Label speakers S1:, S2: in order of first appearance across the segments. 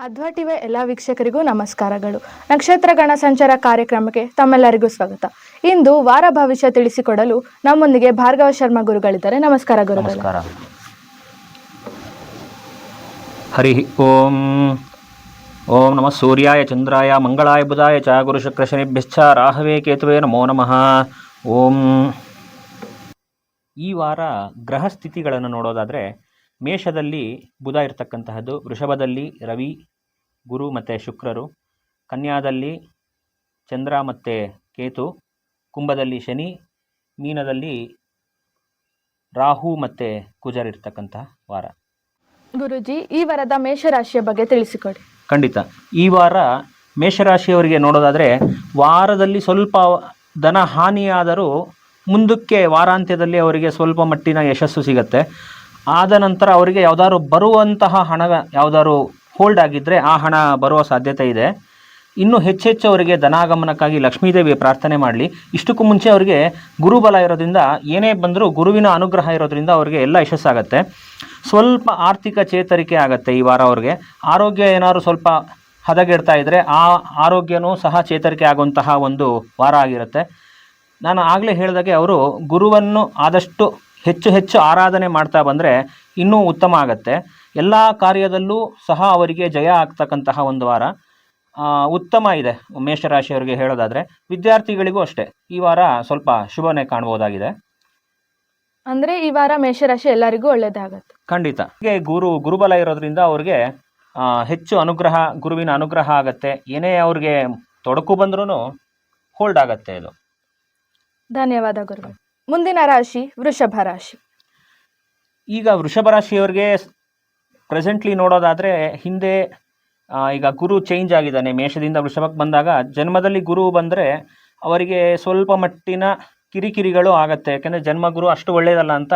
S1: ಅಧ್ವಾ TV ಎಲ್ಲ ವೀಕ್ಷಕರಿಗೂ ನಮಸ್ಕಾರಗಳು. ನಕ್ಷತ್ರ ಗಣ ಸಂಚಾರ ಕಾರ್ಯಕ್ರಮಕ್ಕೆ ತಮ್ಮೆಲ್ಲರಿಗೂ ಸ್ವಾಗತ. ಇಂದು ವಾರ ಭವಿಷ್ಯ ತಿಳಿಸಿಕೊಡಲು ನಮ್ಮೊಂದಿಗೆ ಭಾರ್ಗವ ಶರ್ಮಾ ಗುರುಗಳಿದ್ದಾರೆ. ನಮಸ್ಕಾರ ಗುರುಗಳು.
S2: ಹರಿ ಓಂ. ಓಂ ನಮಃ ಸೂರ್ಯಾಯ, ಚಂದ್ರಾಯ, ಮಂಗಳಾಯ, ಬುಧಾಯ ಚ ಗುರುಶುಕ್ರಶನಿಭ್ಯಶ್ಚ ರಾಹವೇ ಕೇತುವೆ ನಮೋ ನಮಃ. ಓಂ. ಈ ವಾರ ಗ್ರಹ ಸ್ಥಿತಿಗಳನ್ನು ನೋಡೋದಾದರೆ ಮೇಷದಲ್ಲಿ ಬುಧ ಇರತಕ್ಕಂತಹದ್ದು ವೃಷಭದಲ್ಲಿ ರವಿ ಗುರು ಮತ್ತು ಶುಕ್ರರು ಕನ್ಯಾದಲ್ಲಿ ಚಂದ್ರ ಮತ್ತು ಕೇತು ಕುಂಭದಲ್ಲಿ ಶನಿ ಮೀನದಲ್ಲಿ ರಾಹು ಮತ್ತು ಕುಜರ್ ಇರ್ತಕ್ಕಂತಹ ವಾರ.
S1: ಗುರುಜಿ ಈ ವಾರದ ಮೇಷರಾಶಿಯ ಬಗ್ಗೆ ತಿಳಿಸಿಕೊಡಿ.
S2: ಖಂಡಿತ. ಈ ವಾರ ಮೇಷರಾಶಿಯವರಿಗೆ ನೋಡೋದಾದರೆ ವಾರದಲ್ಲಿ ಸ್ವಲ್ಪ ಧನ ಹಾನಿಯಾದರೂ ಮುಂದಕ್ಕೆ ವಾರಾಂತ್ಯದಲ್ಲಿ ಅವರಿಗೆ ಸ್ವಲ್ಪ ಮಟ್ಟಿನ ಯಶಸ್ಸು ಸಿಗತ್ತೆ. ಆದ ನಂತರ ಅವರಿಗೆ ಯಾವ್ದಾದ್ರು ಬರುವಂತಹ ಹಣ ಯಾವುದಾದ್ರು ಹೋಲ್ಡ್ ಆಗಿದ್ದರೆ ಆ ಹಣ ಬರುವ ಸಾಧ್ಯತೆ ಇದೆ. ಇನ್ನು ಹೆಚ್ಚೆಚ್ಚು ಅವರಿಗೆ ಧನಾಗಮನಕ್ಕಾಗಿ ಲಕ್ಷ್ಮೀದೇವಿ ಪ್ರಾರ್ಥನೆ ಮಾಡಲಿ. ಇಷ್ಟಕ್ಕೂ ಮುಂಚೆ ಅವರಿಗೆ ಗುರುಬಲ ಇರೋದ್ರಿಂದ, ಏನೇ ಬಂದರೂ ಗುರುವಿನ ಅನುಗ್ರಹ ಇರೋದ್ರಿಂದ ಅವರಿಗೆ ಎಲ್ಲ ಯಶಸ್ಸಾಗತ್ತೆ. ಸ್ವಲ್ಪ ಆರ್ಥಿಕ ಚೇತರಿಕೆ ಆಗುತ್ತೆ ಈ ವಾರ ಅವ್ರಿಗೆ. ಆರೋಗ್ಯ ಏನಾದ್ರು ಸ್ವಲ್ಪ ಹದಗೆಡ್ತಾ ಇದ್ದರೆ ಆ ಆರೋಗ್ಯನೂ ಸಹ ಚೇತರಿಕೆ ಆಗುವಂತಹ ಒಂದು ವಾರ ಆಗಿರುತ್ತೆ. ನಾನು ಆಗಲೇ ಹೇಳಿದಾಗೆ ಅವರು ಗುರುವನ್ನು ಆದಷ್ಟು ಹೆಚ್ಚು ಹೆಚ್ಚು ಆರಾಧನೆ ಮಾಡ್ತಾ ಬಂದರೆ ಇನ್ನೂ ಉತ್ತಮ ಆಗತ್ತೆ. ಎಲ್ಲ ಕಾರ್ಯದಲ್ಲೂ ಸಹ ಅವರಿಗೆ ಜಯ ಆಗ್ತಕ್ಕಂತಹ ಒಂದು ವಾರ ಉತ್ತಮ ಇದೆ ಮೇಷರಾಶಿಯವರಿಗೆ ಹೇಳೋದಾದರೆ. ವಿದ್ಯಾರ್ಥಿಗಳಿಗೂ ಅಷ್ಟೇ. ಈ ವಾರ ಸ್ವಲ್ಪ ಶುಭನೇ ಕಾಣ್ಬೋದಾಗಿದೆ.
S1: ಅಂದರೆ ಈ ವಾರ ಮೇಷರಾಶಿ ಎಲ್ಲರಿಗೂ ಒಳ್ಳೇದಾಗತ್ತೆ.
S2: ಖಂಡಿತ. ಹೀಗೆ ಗುರು ಗುರುಬಲ ಇರೋದ್ರಿಂದ ಅವ್ರಿಗೆ ಆ, ಹೆಚ್ಚು ಅನುಗ್ರಹ ಗುರುವಿನ ಅನುಗ್ರಹ ಆಗತ್ತೆ. ಏನೇ ಅವ್ರಿಗೆ ತೊಡಕು ಬಂದ್ರೂ ಹೋಲ್ಡ್ ಆಗತ್ತೆ ಇದು.
S1: ಧನ್ಯವಾದ ಗುರುಗಳು. ಮುಂದಿನ ರಾಶಿ ವೃಷಭ ರಾಶಿ.
S2: ಈಗ ವೃಷಭ ರಾಶಿಯವರಿಗೆ ಪ್ರೆಸೆಂಟ್ಲಿ ನೋಡೋದಾದರೆ ಹಿಂದೆ ಈಗ ಗುರು ಚೇಂಜ್ ಆಗಿದ್ದಾನೆ. ಮೇಷದಿಂದ ವೃಷಭಕ್ಕೆ ಬಂದಾಗ ಜನ್ಮದಲ್ಲಿ ಗುರು ಬಂದರೆ ಅವರಿಗೆ ಸ್ವಲ್ಪ ಮಟ್ಟಿನ ಕಿರಿಕಿರಿಗಳು ಆಗತ್ತೆ. ಯಾಕೆಂದರೆ ಜನ್ಮಗುರು ಅಷ್ಟು ಒಳ್ಳೆಯದಲ್ಲ ಅಂತ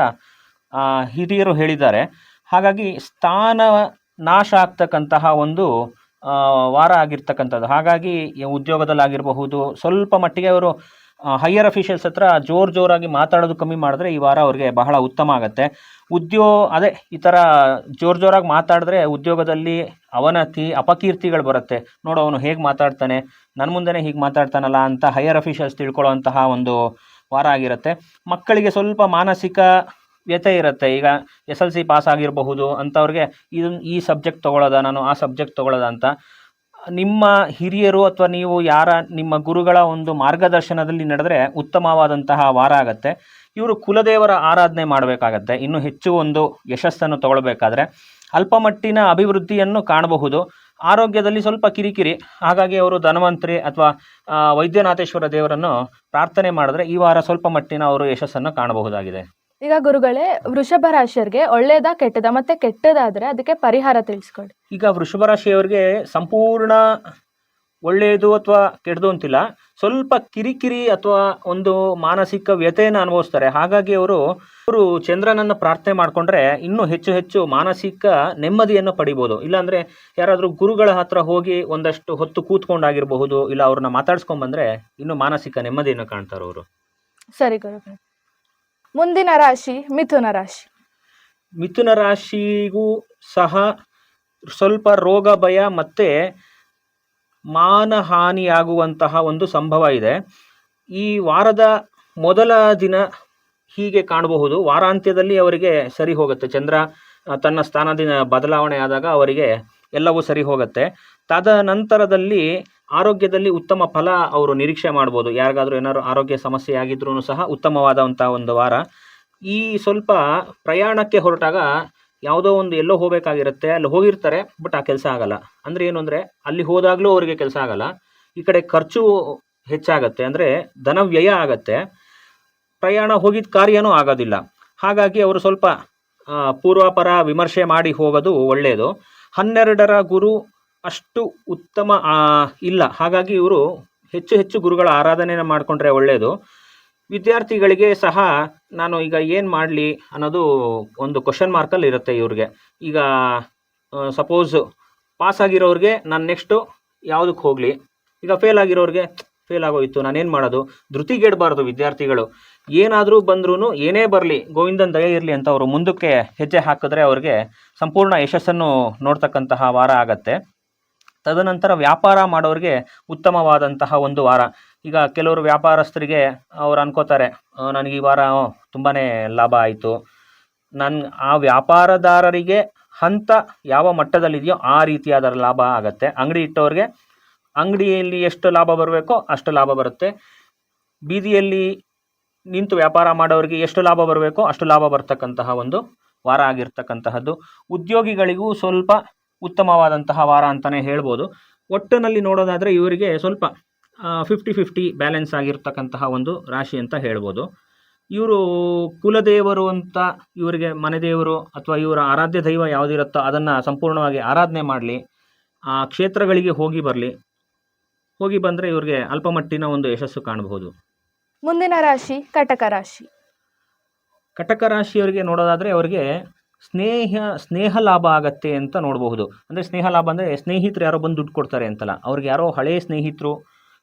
S2: ಹಿರಿಯರು ಹೇಳಿದ್ದಾರೆ. ಹಾಗಾಗಿ ಸ್ಥಾನ ನಾಶ ಆಗ್ತಕ್ಕಂತಹ ಒಂದು ವಾರ ಆಗಿರ್ತಕ್ಕಂಥದ್ದು. ಹಾಗಾಗಿ ಉದ್ಯೋಗದಲ್ಲಾಗಿರಬಹುದು, ಸ್ವಲ್ಪ ಮಟ್ಟಿಗೆ ಅವರು ಹೈಯರ್ ಅಫಿಷಿಯಲ್ಸ್ ಹತ್ರ ಜೋರು ಜೋರಾಗಿ ಮಾತಾಡೋದು ಕಮ್ಮಿ ಮಾಡಿದ್ರೆ ಈ ವಾರ ಅವ್ರಿಗೆ ಬಹಳ ಉತ್ತಮ ಆಗುತ್ತೆ. ಉದ್ಯೋ, ಅದೇ ಈ ಥರ ಜೋರು ಜೋರಾಗಿ ಮಾತಾಡಿದ್ರೆ ಉದ್ಯೋಗದಲ್ಲಿ ಅವನತಿ, ಅಪಕೀರ್ತಿಗಳು ಬರುತ್ತೆ. ನೋಡು, ಅವನು ಹೇಗೆ ಮಾತಾಡ್ತಾನೆ ನನ್ನ ಮುಂದೆನೇ ಹೀಗೆ ಮಾತಾಡ್ತಾನಲ್ಲ ಅಂತ ಹೈಯರ್ ಅಫಿಷಿಯಲ್ಸ್ ತಿಳ್ಕೊಳ್ಳೋಂತಹ ಒಂದು ವಾರ ಆಗಿರುತ್ತೆ. ಮಕ್ಕಳಿಗೆ ಸ್ವಲ್ಪ ಮಾನಸಿಕ ವ್ಯತೆ ಇರುತ್ತೆ. ಈಗ ಎಸ್ ಎಲ್ ಸಿ ಪಾಸ್ ಆಗಿರಬಹುದು ಅಂಥವ್ರಿಗೆ ಇದನ್ನು ಈ ಸಬ್ಜೆಕ್ಟ್ ತೊಗೊಳ್ಳೋದ, ನಾನು ಆ ಸಬ್ಜೆಕ್ಟ್ ತೊಗೊಳ್ಳೋದ ಅಂತ. ನಿಮ್ಮ ಹಿರಿಯರು ಅಥವಾ ನೀವು ಯಾರ ನಿಮ್ಮ ಗುರುಗಳ ಒಂದು ಮಾರ್ಗದರ್ಶನದಲ್ಲಿ ನಡೆದ್ರೆ ಉತ್ತಮವಾದಂತಹ ವಾರ ಆಗತ್ತೆ. ಇವರು ಕುಲದೇವರ ಆರಾಧನೆ ಮಾಡಬೇಕಾಗತ್ತೆ. ಇನ್ನು ಹೆಚ್ಚು ಒಂದು ಯಶಸ್ಸನ್ನು ತಗೊಳ್ಬೇಕಾದ್ರೆ ಅಲ್ಪಮಟ್ಟಿನ ಅಭಿವೃದ್ಧಿಯನ್ನು ಕಾಣಬಹುದು. ಆರೋಗ್ಯದಲ್ಲಿ ಸ್ವಲ್ಪ ಕಿರಿಕಿರಿ. ಹಾಗಾಗಿ ಅವರು ಧನ್ವಂತರಿ ಅಥವಾ ವೈದ್ಯನಾಥೇಶ್ವರ ದೇವರನ್ನು ಪ್ರಾರ್ಥನೆ ಮಾಡಿದ್ರೆ ಈ ವಾರ ಸ್ವಲ್ಪ ಮಟ್ಟಿನ ಅವರು ಯಶಸ್ಸನ್ನು ಕಾಣಬಹುದಾಗಿದೆ.
S1: ಈಗ ಗುರುಗಳೇ ವೃಷಭ ರಾಶಿಯರಿಗೆ ಒಳ್ಳೇದ ಕೆಟ್ಟದ? ಮತ್ತೆ ಕೆಟ್ಟದಾದ್ರೆ ಅದಕ್ಕೆ ಪರಿಹಾರ ತಿಳಿಸ್ಕೊಡಿ.
S2: ಈಗ ವೃಷಭ ರಾಶಿಯವರಿಗೆ ಸಂಪೂರ್ಣ ಒಳ್ಳೆಯದು ಅಥವಾ ಕೆಟ್ಟದು ಅಂತಿಲ್ಲ. ಸ್ವಲ್ಪ ಕಿರಿಕಿರಿ ಅಥವಾ ಒಂದು ಮಾನಸಿಕ ವ್ಯಥೆಯನ್ನು ಅನುಭವಿಸ್ತಾರೆ. ಹಾಗಾಗಿ ಅವರು ಅವರು ಚಂದ್ರನನ್ನು ಪ್ರಾರ್ಥನೆ ಮಾಡಿಕೊಂಡ್ರೆ ಇನ್ನೂ ಹೆಚ್ಚು ಹೆಚ್ಚು ಮಾನಸಿಕ ನೆಮ್ಮದಿಯನ್ನು ಪಡಿಬೋದು. ಇಲ್ಲಾಂದರೆ ಯಾರಾದರೂ ಗುರುಗಳ ಹತ್ರ ಹೋಗಿ ಒಂದಷ್ಟು ಹೊತ್ತು ಕೂತ್ಕೊಂಡಾಗಿರಬಹುದು ಇಲ್ಲ ಅವ್ರನ್ನ ಮಾತಾಡ್ಸ್ಕೊಂಡ್ಬಂದರೆ ಇನ್ನೂ ಮಾನಸಿಕ ನೆಮ್ಮದಿಯನ್ನು ಕಾಣ್ತಾರೆ ಅವರು.
S1: ಸರಿ ಗುರುಗಳು. ಮುಂದಿನ ರಾಶಿ ಮಿಥುನ ರಾಶಿ.
S2: ಮಿಥುನ ರಾಶಿಗೂ ಸಹ ಸ್ವಲ್ಪ ರೋಗ, ಭಯ ಮತ್ತು ಮಾನಹಾನಿಯಾಗುವಂತಹ ಒಂದು ಸಂಭವ ಇದೆ. ಈ ವಾರದ ಮೊದಲ ದಿನ ಹೀಗೆ ಕಾಣಬಹುದು. ವಾರಾಂತ್ಯದಲ್ಲಿ ಅವರಿಗೆ ಸರಿ ಹೋಗುತ್ತೆ. ಚಂದ್ರ ತನ್ನ ಸ್ಥಾನದಿಂದ ಬದಲಾವಣೆ ಆದಾಗ ಅವರಿಗೆ ಎಲ್ಲವೂ ಸರಿ ಹೋಗುತ್ತೆ. ತದನಂತರದಲ್ಲಿ ಆರೋಗ್ಯದಲ್ಲಿ ಉತ್ತಮ ಫಲ ಅವರು ನಿರೀಕ್ಷೆ ಮಾಡ್ಬೋದು. ಯಾರಿಗಾದರೂ ಏನಾದ್ರು ಆರೋಗ್ಯ ಸಮಸ್ಯೆ ಆಗಿದ್ರೂ ಸಹ ಉತ್ತಮವಾದಂಥ ಒಂದು ವಾರ. ಈ ಸ್ವಲ್ಪ ಪ್ರಯಾಣಕ್ಕೆ ಹೊರಟಾಗ ಯಾವುದೋ ಒಂದು ಎಲ್ಲೋ ಹೋಗಬೇಕಾಗಿರುತ್ತೆ, ಅಲ್ಲಿ ಹೋಗಿರ್ತಾರೆ, ಬಟ್ ಆ ಕೆಲಸ ಆಗಲ್ಲ. ಅಂದರೆ ಏನು ಅಂದರೆ, ಅಲ್ಲಿ ಹೋದಾಗಲೂ ಅವರಿಗೆ ಕೆಲಸ ಆಗಲ್ಲ. ಈ ಕಡೆ ಖರ್ಚು ಹೆಚ್ಚಾಗತ್ತೆ, ಅಂದರೆ ಧನ ವ್ಯಯ ಆಗತ್ತೆ. ಪ್ರಯಾಣ ಹೋಗಿದ್ದ ಕಾರ್ಯನೂ ಆಗೋದಿಲ್ಲ. ಹಾಗಾಗಿ ಅವರು ಸ್ವಲ್ಪ ಪೂರ್ವಾಪರ ವಿಮರ್ಶೆ ಮಾಡಿ ಹೋಗೋದು ಒಳ್ಳೆಯದು ಹನ್ನೆರಡರ ಗುರು ಅಷ್ಟು ಉತ್ತಮ ಇಲ್ಲ. ಹಾಗಾಗಿ ಇವರು ಹೆಚ್ಚು ಹೆಚ್ಚು ಗುರುಗಳ ಆರಾಧನೆಯನ್ನು ಮಾಡಿಕೊಂಡ್ರೆ ಒಳ್ಳೆಯದು ವಿದ್ಯಾರ್ಥಿಗಳಿಗೆ ಸಹ ನಾನು ಈಗ ಏನು ಮಾಡಲಿ ಅನ್ನೋದು ಒಂದು ಕ್ವಶನ್ ಮಾರ್ಕಲ್ಲಿ ಇರುತ್ತೆ ಇವ್ರಿಗೆ. ಈಗ ಸಪೋಸ್ ಪಾಸ್ ಆಗಿರೋರಿಗೆ ನಾನು ನೆಕ್ಸ್ಟು ಯಾವುದಕ್ಕೆ ಹೋಗಲಿ? ಈಗ ಫೇಲ್ ಆಗಿರೋರಿಗೆ ಫೇಲ್ ಆಗೋಯ್ತು ನಾನೇನು ಮಾಡೋದು? ಧೃತಿಗೆಡಬಾರ್ದು ವಿದ್ಯಾರ್ಥಿಗಳು. ಏನಾದರೂ ಬಂದ್ರೂ ಏನೇ ಬರಲಿ, ಗೋವಿಂದನ್ ದಯ ಇರಲಿ ಅಂತ ಅವರು ಮುಂದಕ್ಕೆ ಹೆಜ್ಜೆ ಹಾಕಿದ್ರೆ ಅವ್ರಿಗೆ ಸಂಪೂರ್ಣ ಯಶಸ್ಸನ್ನು ನೋಡ್ತಕ್ಕಂತಹ ವಾರ ಆಗತ್ತೆ. ತದನಂತರ ವ್ಯಾಪಾರ ಮಾಡೋರಿಗೆ ಉತ್ತಮವಾದಂತಹ ಒಂದು ವಾರ. ಈಗ ಕೆಲವರು ವ್ಯಾಪಾರಸ್ಥರಿಗೆ ಅವ್ರು ಅನ್ಕೋತಾರೆ ನನಗೆ ಈ ವಾರ ತುಂಬಾ ಲಾಭ ಆಯಿತು. ನನ್ನ ಆ ವ್ಯಾಪಾರದಾರರಿಗೆ ಹಂತ ಯಾವ ಮಟ್ಟದಲ್ಲಿದೆಯೋ ಆ ರೀತಿಯಾದ ಲಾಭ ಆಗುತ್ತೆ. ಅಂಗಡಿ ಇಟ್ಟವ್ರಿಗೆ ಅಂಗಡಿಯಲ್ಲಿ ಎಷ್ಟು ಲಾಭ ಬರಬೇಕೋ ಅಷ್ಟು ಲಾಭ ಬರುತ್ತೆ. ಬೀದಿಯಲ್ಲಿ ನಿಂತು ವ್ಯಾಪಾರ ಮಾಡೋರಿಗೆ ಎಷ್ಟು ಲಾಭ ಬರಬೇಕೋ ಅಷ್ಟು ಲಾಭ ಬರ್ತಕ್ಕಂತಹ ಒಂದು ವಾರ ಆಗಿರ್ತಕ್ಕಂತಹದ್ದು. ಉದ್ಯೋಗಿಗಳಿಗೂ ಸ್ವಲ್ಪ ಉತ್ತಮವಾದಂತಹ ವಾರ ಅಂತಲೇ ಹೇಳ್ಬೋದು. ಒಟ್ಟಿನಲ್ಲಿ ನೋಡೋದಾದರೆ ಇವರಿಗೆ ಸ್ವಲ್ಪ ಫಿಫ್ಟಿ ಫಿಫ್ಟಿ ಬ್ಯಾಲೆನ್ಸ್ ಆಗಿರ್ತಕ್ಕಂತಹ ಒಂದು ರಾಶಿ ಅಂತ ಹೇಳ್ಬೋದು. ಇವರು ಕುಲದೇವರು ಅಂತ ಇವರಿಗೆ ಮನೆದೇವರು ಅಥವಾ ಇವರ ಆರಾಧ್ಯ ದೈವ ಯಾವುದಿರುತ್ತೋ ಅದನ್ನು ಸಂಪೂರ್ಣವಾಗಿ ಆರಾಧನೆ ಮಾಡಲಿ ಆ ಕ್ಷೇತ್ರಗಳಿಗೆ ಹೋಗಿ ಬರಲಿ ಹೋಗಿ ಬಂದರೆ ಇವರಿಗೆ ಅಲ್ಪಮಟ್ಟಿನ ಒಂದು ಯಶಸ್ಸು ಕಾಣಬಹುದು.
S1: ಮುಂದಿನ ರಾಶಿ ಕಟಕ ರಾಶಿ.
S2: ಕಟಕ ರಾಶಿಯವರಿಗೆ ನೋಡೋದಾದರೆ ಅವರಿಗೆ ಸ್ನೇಹ ಸ್ನೇಹ ಲಾಭ ಆಗತ್ತೆ ಅಂತ ನೋಡಬಹುದು. ಅಂದರೆ ಸ್ನೇಹ ಲಾಭ ಅಂದರೆ ಸ್ನೇಹಿತರು ಯಾರೋ ಬಂದು ದುಡ್ಡು ಕೊಡ್ತಾರೆ ಅಂತಲ್ಲ. ಅವ್ರಿಗೆ ಯಾರೋ ಹಳೆಯ ಸ್ನೇಹಿತರು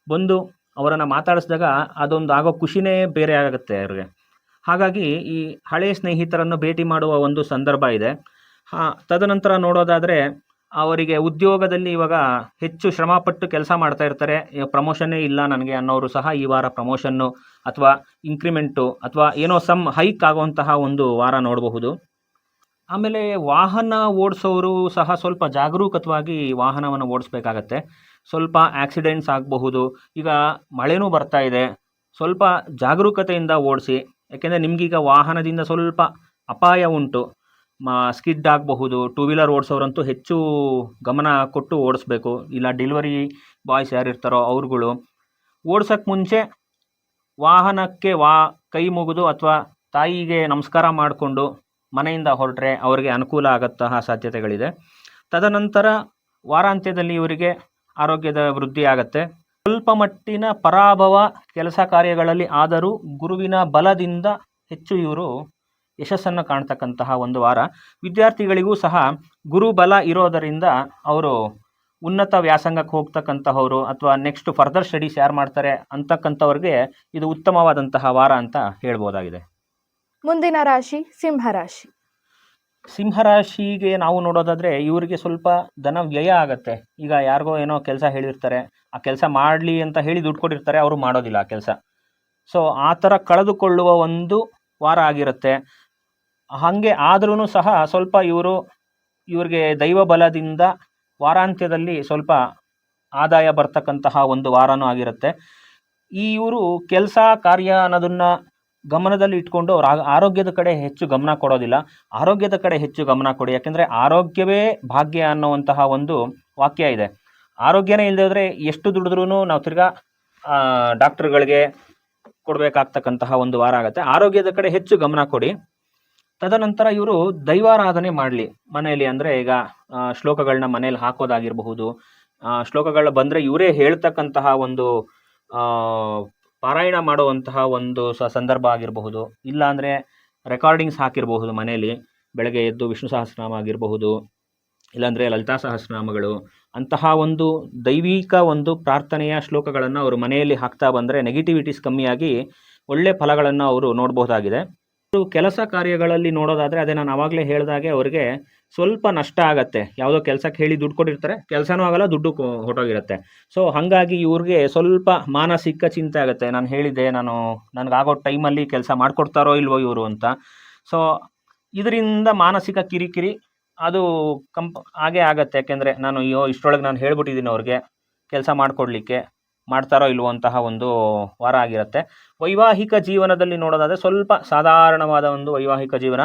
S2: ಬಂದು ಅವರನ್ನು ಮಾತಾಡಿಸಿದಾಗ ಅದೊಂದು ಆಗೋ ಖುಷಿನೇ ಬೇರೆ ಆಗುತ್ತೆ ಅವ್ರಿಗೆ. ಹಾಗಾಗಿ ಈ ಹಳೆಯ ಸ್ನೇಹಿತರನ್ನು ಭೇಟಿ ಮಾಡುವ ಒಂದು ಸಂದರ್ಭ ಇದೆ. ತದನಂತರ ನೋಡೋದಾದರೆ ಅವರಿಗೆ ಉದ್ಯೋಗದಲ್ಲಿ ಇವಾಗ ಹೆಚ್ಚು ಶ್ರಮಪಟ್ಟು ಕೆಲಸ ಮಾಡ್ತಾ ಇರ್ತಾರೆ. ಪ್ರಮೋಷನ್ನೇ ಇಲ್ಲ ನನಗೆ ಅನ್ನೋರು ಸಹ ಈ ವಾರ ಪ್ರಮೋಷನ್ನು ಅಥವಾ ಇನ್ಕ್ರಿಮೆಂಟು ಅಥವಾ ಏನೋ ಸಮ್ ಹೈಕ್ ಆಗುವಂತಹ ಒಂದು ವಾರ ನೋಡಬಹುದು. ಆಮೇಲೆ ವಾಹನ ಓಡಿಸೋರು ಸಹ ಸ್ವಲ್ಪ ಜಾಗರೂಕತವಾಗಿ ವಾಹನವನ್ನು ಓಡಿಸ್ಬೇಕಾಗತ್ತೆ. ಸ್ವಲ್ಪ ಆಕ್ಸಿಡೆಂಟ್ಸ್ ಆಗಬಹುದು. ಈಗ ಮಳೆನೂ ಬರ್ತಾ ಇದೆ. ಸ್ವಲ್ಪ ಜಾಗರೂಕತೆಯಿಂದ ಓಡಿಸಿ, ಯಾಕೆಂದರೆ ನಿಮಗೀಗ ವಾಹನದಿಂದ ಸ್ವಲ್ಪ ಅಪಾಯ ಉಂಟು. ಮಾ, ಸ್ಕಿಡ್ ಆಗಬಹುದು, ಟೂ ವೀಲರ್ ಓಡಿಸೋರಂತೂ ಹೆಚ್ಚು ಗಮನ ಕೊಟ್ಟು ಓಡಿಸ್ಬೇಕು. ಇಲ್ಲ, ಡೆಲಿವರಿ ಬಾಯ್ಸ್ ಯಾರಿರ್ತಾರೋ ಅವ್ರುಗಳು. ಓಡ್ಸೋಕ್ಕೆ ಮುಂಚೆ ವಾಹನಕ್ಕೆ ವಾ, ಕೈ ಮುಗಿದು ಅಥವಾ ತಾಯಿಗೆ ನಮಸ್ಕಾರ ಮಾಡಿಕೊಂಡು ಮನೆಯಿಂದ ಹೊರಟ್ರೆ ಅವರಿಗೆ ಅನುಕೂಲ ಆಗತ್ತಹ ಸಾಧ್ಯತೆಗಳಿದೆ. ತದನಂತರ ವಾರಾಂತ್ಯದಲ್ಲಿ ಇವರಿಗೆ ಆರೋಗ್ಯದ ವೃದ್ಧಿ ಆಗತ್ತೆ. ಸ್ವಲ್ಪ ಮಟ್ಟಿನ ಪರಾಭವ ಕೆಲಸ ಕಾರ್ಯಗಳಲ್ಲಿ ಆದರೂ ಗುರುವಿನ ಬಲದಿಂದ ಹೆಚ್ಚು ಇವರು ಯಶಸ್ಸನ್ನು ಕಾಣ್ತಕ್ಕಂತಹ ಒಂದು ವಾರ. ವಿದ್ಯಾರ್ಥಿಗಳಿಗೂ ಸಹ ಗುರು ಬಲ ಇರೋದರಿಂದ ಅವರು ಉನ್ನತ ವ್ಯಾಸಂಗಕ್ಕೆ ಹೋಗ್ತಕ್ಕಂತಹವರು ಅಥವಾ ನೆಕ್ಸ್ಟ್ ಫರ್ದರ್ ಸ್ಟಡೀಸ್ ಯಾರು ಮಾಡ್ತಾರೆ ಅಂತಕ್ಕಂಥವ್ರಿಗೆ ಇದು ಉತ್ತಮವಾದಂತಹ ವಾರ ಅಂತ ಹೇಳ್ಬೋದಾಗಿದೆ.
S1: ಮುಂದಿನ ರಾಶಿ ಸಿಂಹ ರಾಶಿ.
S2: ಸಿಂಹರಾಶಿಗೆ ನಾವು ನೋಡೋದಾದರೆ ಇವರಿಗೆ ಸ್ವಲ್ಪ ಧನ ವ್ಯಯ ಆಗುತ್ತೆ. ಈಗ ಯಾರಿಗೋ ಏನೋ ಕೆಲಸ ಹೇಳಿರ್ತಾರೆ. ಆ ಕೆಲಸ ಮಾಡಲಿ ಅಂತ ಹೇಳಿ ದುಡ್ಡು ಕೊಟ್ಟಿರ್ತಾರೆ, ಅವರು ಮಾಡೋದಿಲ್ಲ ಆ ಕೆಲಸ. ಸೊ ಆ ಥರ ಕಳೆದುಕೊಳ್ಳುವ ಒಂದು ವಾರ ಆಗಿರುತ್ತೆ. ಹಾಗೆ ಆದ್ರೂ ಸಹ ಸ್ವಲ್ಪ ಇವರು, ಇವರಿಗೆ ದೈವ ಬಲದಿಂದ ವಾರಾಂತ್ಯದಲ್ಲಿ ಸ್ವಲ್ಪ ಆದಾಯ ಬರ್ತಕ್ಕಂತಹ ಒಂದು ವಾರನೂ ಆಗಿರುತ್ತೆ. ಈ ಇವರು ಕೆಲಸ, ಕಾರ್ಯ ಅನ್ನೋದನ್ನು ಗಮನದಲ್ಲಿ ಇಟ್ಕೊಂಡು ಅವ್ರ ಆರೋಗ್ಯದ ಕಡೆ ಹೆಚ್ಚು ಗಮನ ಕೊಡೋದಿಲ್ಲ. ಆರೋಗ್ಯದ ಕಡೆ ಹೆಚ್ಚು ಗಮನ ಕೊಡಿ. ಯಾಕೆಂದರೆ ಆರೋಗ್ಯವೇ ಭಾಗ್ಯ ಅನ್ನುವಂತಹ ಒಂದು ವಾಕ್ಯ ಇದೆ. ಆರೋಗ್ಯನೇ ಇಲ್ಲದೆ ಹೋದರೆ ಎಷ್ಟು ದುಡಿದ್ರೂ ನಾವು ತಿರ್ಗಾ ಡಾಕ್ಟ್ರುಗಳಿಗೆ ಕೊಡಬೇಕಾಗ್ತಕ್ಕಂತಹ ಒಂದು ವಾರ ಆಗುತ್ತೆ. ಆರೋಗ್ಯದ ಕಡೆ ಹೆಚ್ಚು ಗಮನ ಕೊಡಿ. ತದನಂತರ ಇವರು ದೈವಾರಾಧನೆ ಮಾಡಲಿ. ಮನೆಯಲ್ಲಿ ಅಂದರೆ ಈಗ ಶ್ಲೋಕಗಳನ್ನ ಮನೆಯಲ್ಲಿ ಹಾಕೋದಾಗಿರಬಹುದು. ಶ್ಲೋಕಗಳ ಬಂದರೆ ಇವರೇ ಹೇಳ್ತಕ್ಕಂತಹ ಒಂದು ಪಾರಾಯಣ ಮಾಡುವಂತಹ ಒಂದು ಸಂದರ್ಭ ಆಗಿರಬಹುದು ಇಲ್ಲಾಂದರೆ ರೆಕಾರ್ಡಿಂಗ್ಸ್ ಹಾಕಿರಬಹುದು ಮನೆಯಲ್ಲಿ, ಬೆಳಗ್ಗೆ ಎದ್ದು ವಿಷ್ಣು ಸಹಸ್ರನಾಮ ಆಗಿರಬಹುದು ಇಲ್ಲಾಂದರೆ ಲಲಿತಾ ಸಹಸ್ರನಾಮಗಳು, ಅಂತಹ ಒಂದು ದೈವಿಕ ಒಂದು ಪ್ರಾರ್ಥನೆಯ ಶ್ಲೋಕಗಳನ್ನು ಅವರು ಮನೆಯಲ್ಲಿ ಹಾಕ್ತಾ ಬಂದರೆ ನೆಗೆಟಿವಿಟೀಸ್ ಕಮ್ಮಿಯಾಗಿ ಒಳ್ಳೆ ಫಲಗಳನ್ನು ಅವರು ನೋಡಬಹುದಾಗಿದೆ. ಕೆಲಸ ಕಾರ್ಯಗಳಲ್ಲಿ ನೋಡೋದಾದರೆ ಅದೇ ನಾನು ಆವಾಗಲೇ ಹೇಳಿದಾಗೆ ಅವರಿಗೆ ಸ್ವಲ್ಪ ನಷ್ಟ ಆಗತ್ತೆ. ಯಾವುದೋ ಕೆಲಸಕ್ಕೆ ಹೇಳಿ ದುಡ್ಡು ಕೊಟ್ಟಿರ್ತಾರೆ. ಕೆಲಸನೂ ಆಗಲ್ಲ, ದುಡ್ಡು ಹೊಟ್ಟೋಗಿರುತ್ತೆ ಸೊ ಹಾಗಾಗಿ ಇವ್ರಿಗೆ ಸ್ವಲ್ಪ ಮಾನಸಿಕ ಚಿಂತೆ ಆಗುತ್ತೆ. ನಾನು ಹೇಳಿದೆ ನಾನು ನನಗಾಗೋ ಟೈಮಲ್ಲಿ ಕೆಲಸ ಮಾಡಿಕೊಡ್ತಾರೋ ಇಲ್ವೋ ಇವರು ಅಂತ. ಸೊ ಇದರಿಂದ ಮಾನಸಿಕ ಕಿರಿಕಿರಿ ಅದು ಕಂಪ್ ಹಾಗೇ ಆಗತ್ತೆ. ಯಾಕೆಂದರೆ ನಾನು ಅಯ್ಯೋ ಇಷ್ಟರೊಳಗೆ ನಾನು ಹೇಳ್ಬಿಟ್ಟಿದ್ದೀನಿ ಅವ್ರಿಗೆ. ಕೆಲಸ ಮಾಡಿಕೊಡ್ಲಿಕ್ಕೆ. ಮಾಡ್ತಾರೋ ಇಲ್ವಂತಹ ಒಂದು ವಾರ ಆಗಿರುತ್ತೆ. ವೈವಾಹಿಕ ಜೀವನದಲ್ಲಿ ನೋಡೋದಾದರೆ ಸ್ವಲ್ಪ ಸಾಧಾರಣವಾದ ಒಂದು ವೈವಾಹಿಕ ಜೀವನ.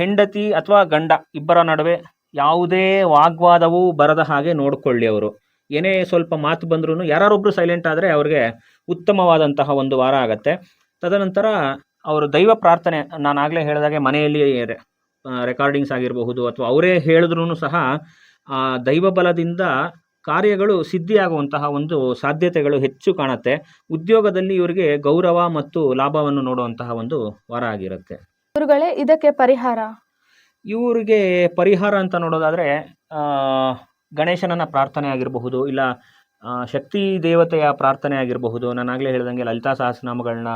S2: ಹೆಂಡತಿ ಅಥವಾ ಗಂಡ ಇಬ್ಬರ ನಡುವೆ ಯಾವುದೇ ವಾಗ್ವಾದವೂ ಬರದ ಹಾಗೆ ನೋಡಿಕೊಳ್ಳಿ ಅವರು. ಏನೇ ಸ್ವಲ್ಪ ಮಾತು ಬಂದ್ರೂ ಯಾರೊಬ್ಬರು ಸೈಲೆಂಟ್ ಆದರೆ ಅವ್ರಿಗೆ ಉತ್ತಮವಾದಂತಹ ಒಂದು ವಾರ ಆಗತ್ತೆ. ತದನಂತರ ಅವರು ದೈವ ಪ್ರಾರ್ಥನೆ, ನಾನು ಆಗಲೇ ಹೇಳಿದಾಗೆ ಮನೆಯಲ್ಲಿ ರೆಕಾರ್ಡಿಂಗ್ಸ್ ಆಗಿರಬಹುದು ಅಥವಾ ಅವರೇ ಹೇಳಿದ್ರೂ ಸಹ ದೈವ ಬಲದಿಂದ ಕಾರ್ಯಗಳು ಸಿದ್ಧಿಯಾಗುವಂತಹ ಒಂದು ಸಾಧ್ಯತೆಗಳು ಹೆಚ್ಚು ಕಾಣುತ್ತೆ. ಉದ್ಯೋಗದಲ್ಲಿ ಇವರಿಗೆ ಗೌರವ ಮತ್ತು ಲಾಭವನ್ನು ನೋಡುವಂತಹ ಒಂದು ವಾರ ಆಗಿರುತ್ತೆ.
S1: ಗುರುಗಳೇ ಇದಕ್ಕೆ ಪರಿಹಾರ?
S2: ಇವರಿಗೆ ಪರಿಹಾರ ಅಂತ ನೋಡೋದಾದರೆ ಗಣೇಶನನ್ನ ಪ್ರಾರ್ಥನೆ ಆಗಿರಬಹುದು ಇಲ್ಲ ಶಕ್ತಿ ದೇವತೆಯ ಪ್ರಾರ್ಥನೆ ಆಗಿರಬಹುದು. ನಾನು ಆಗಲೇ ಹೇಳ್ದಂಗೆ ಲಲಿತಾ ಸಹಸ್ರನಾಮಗಳನ್ನ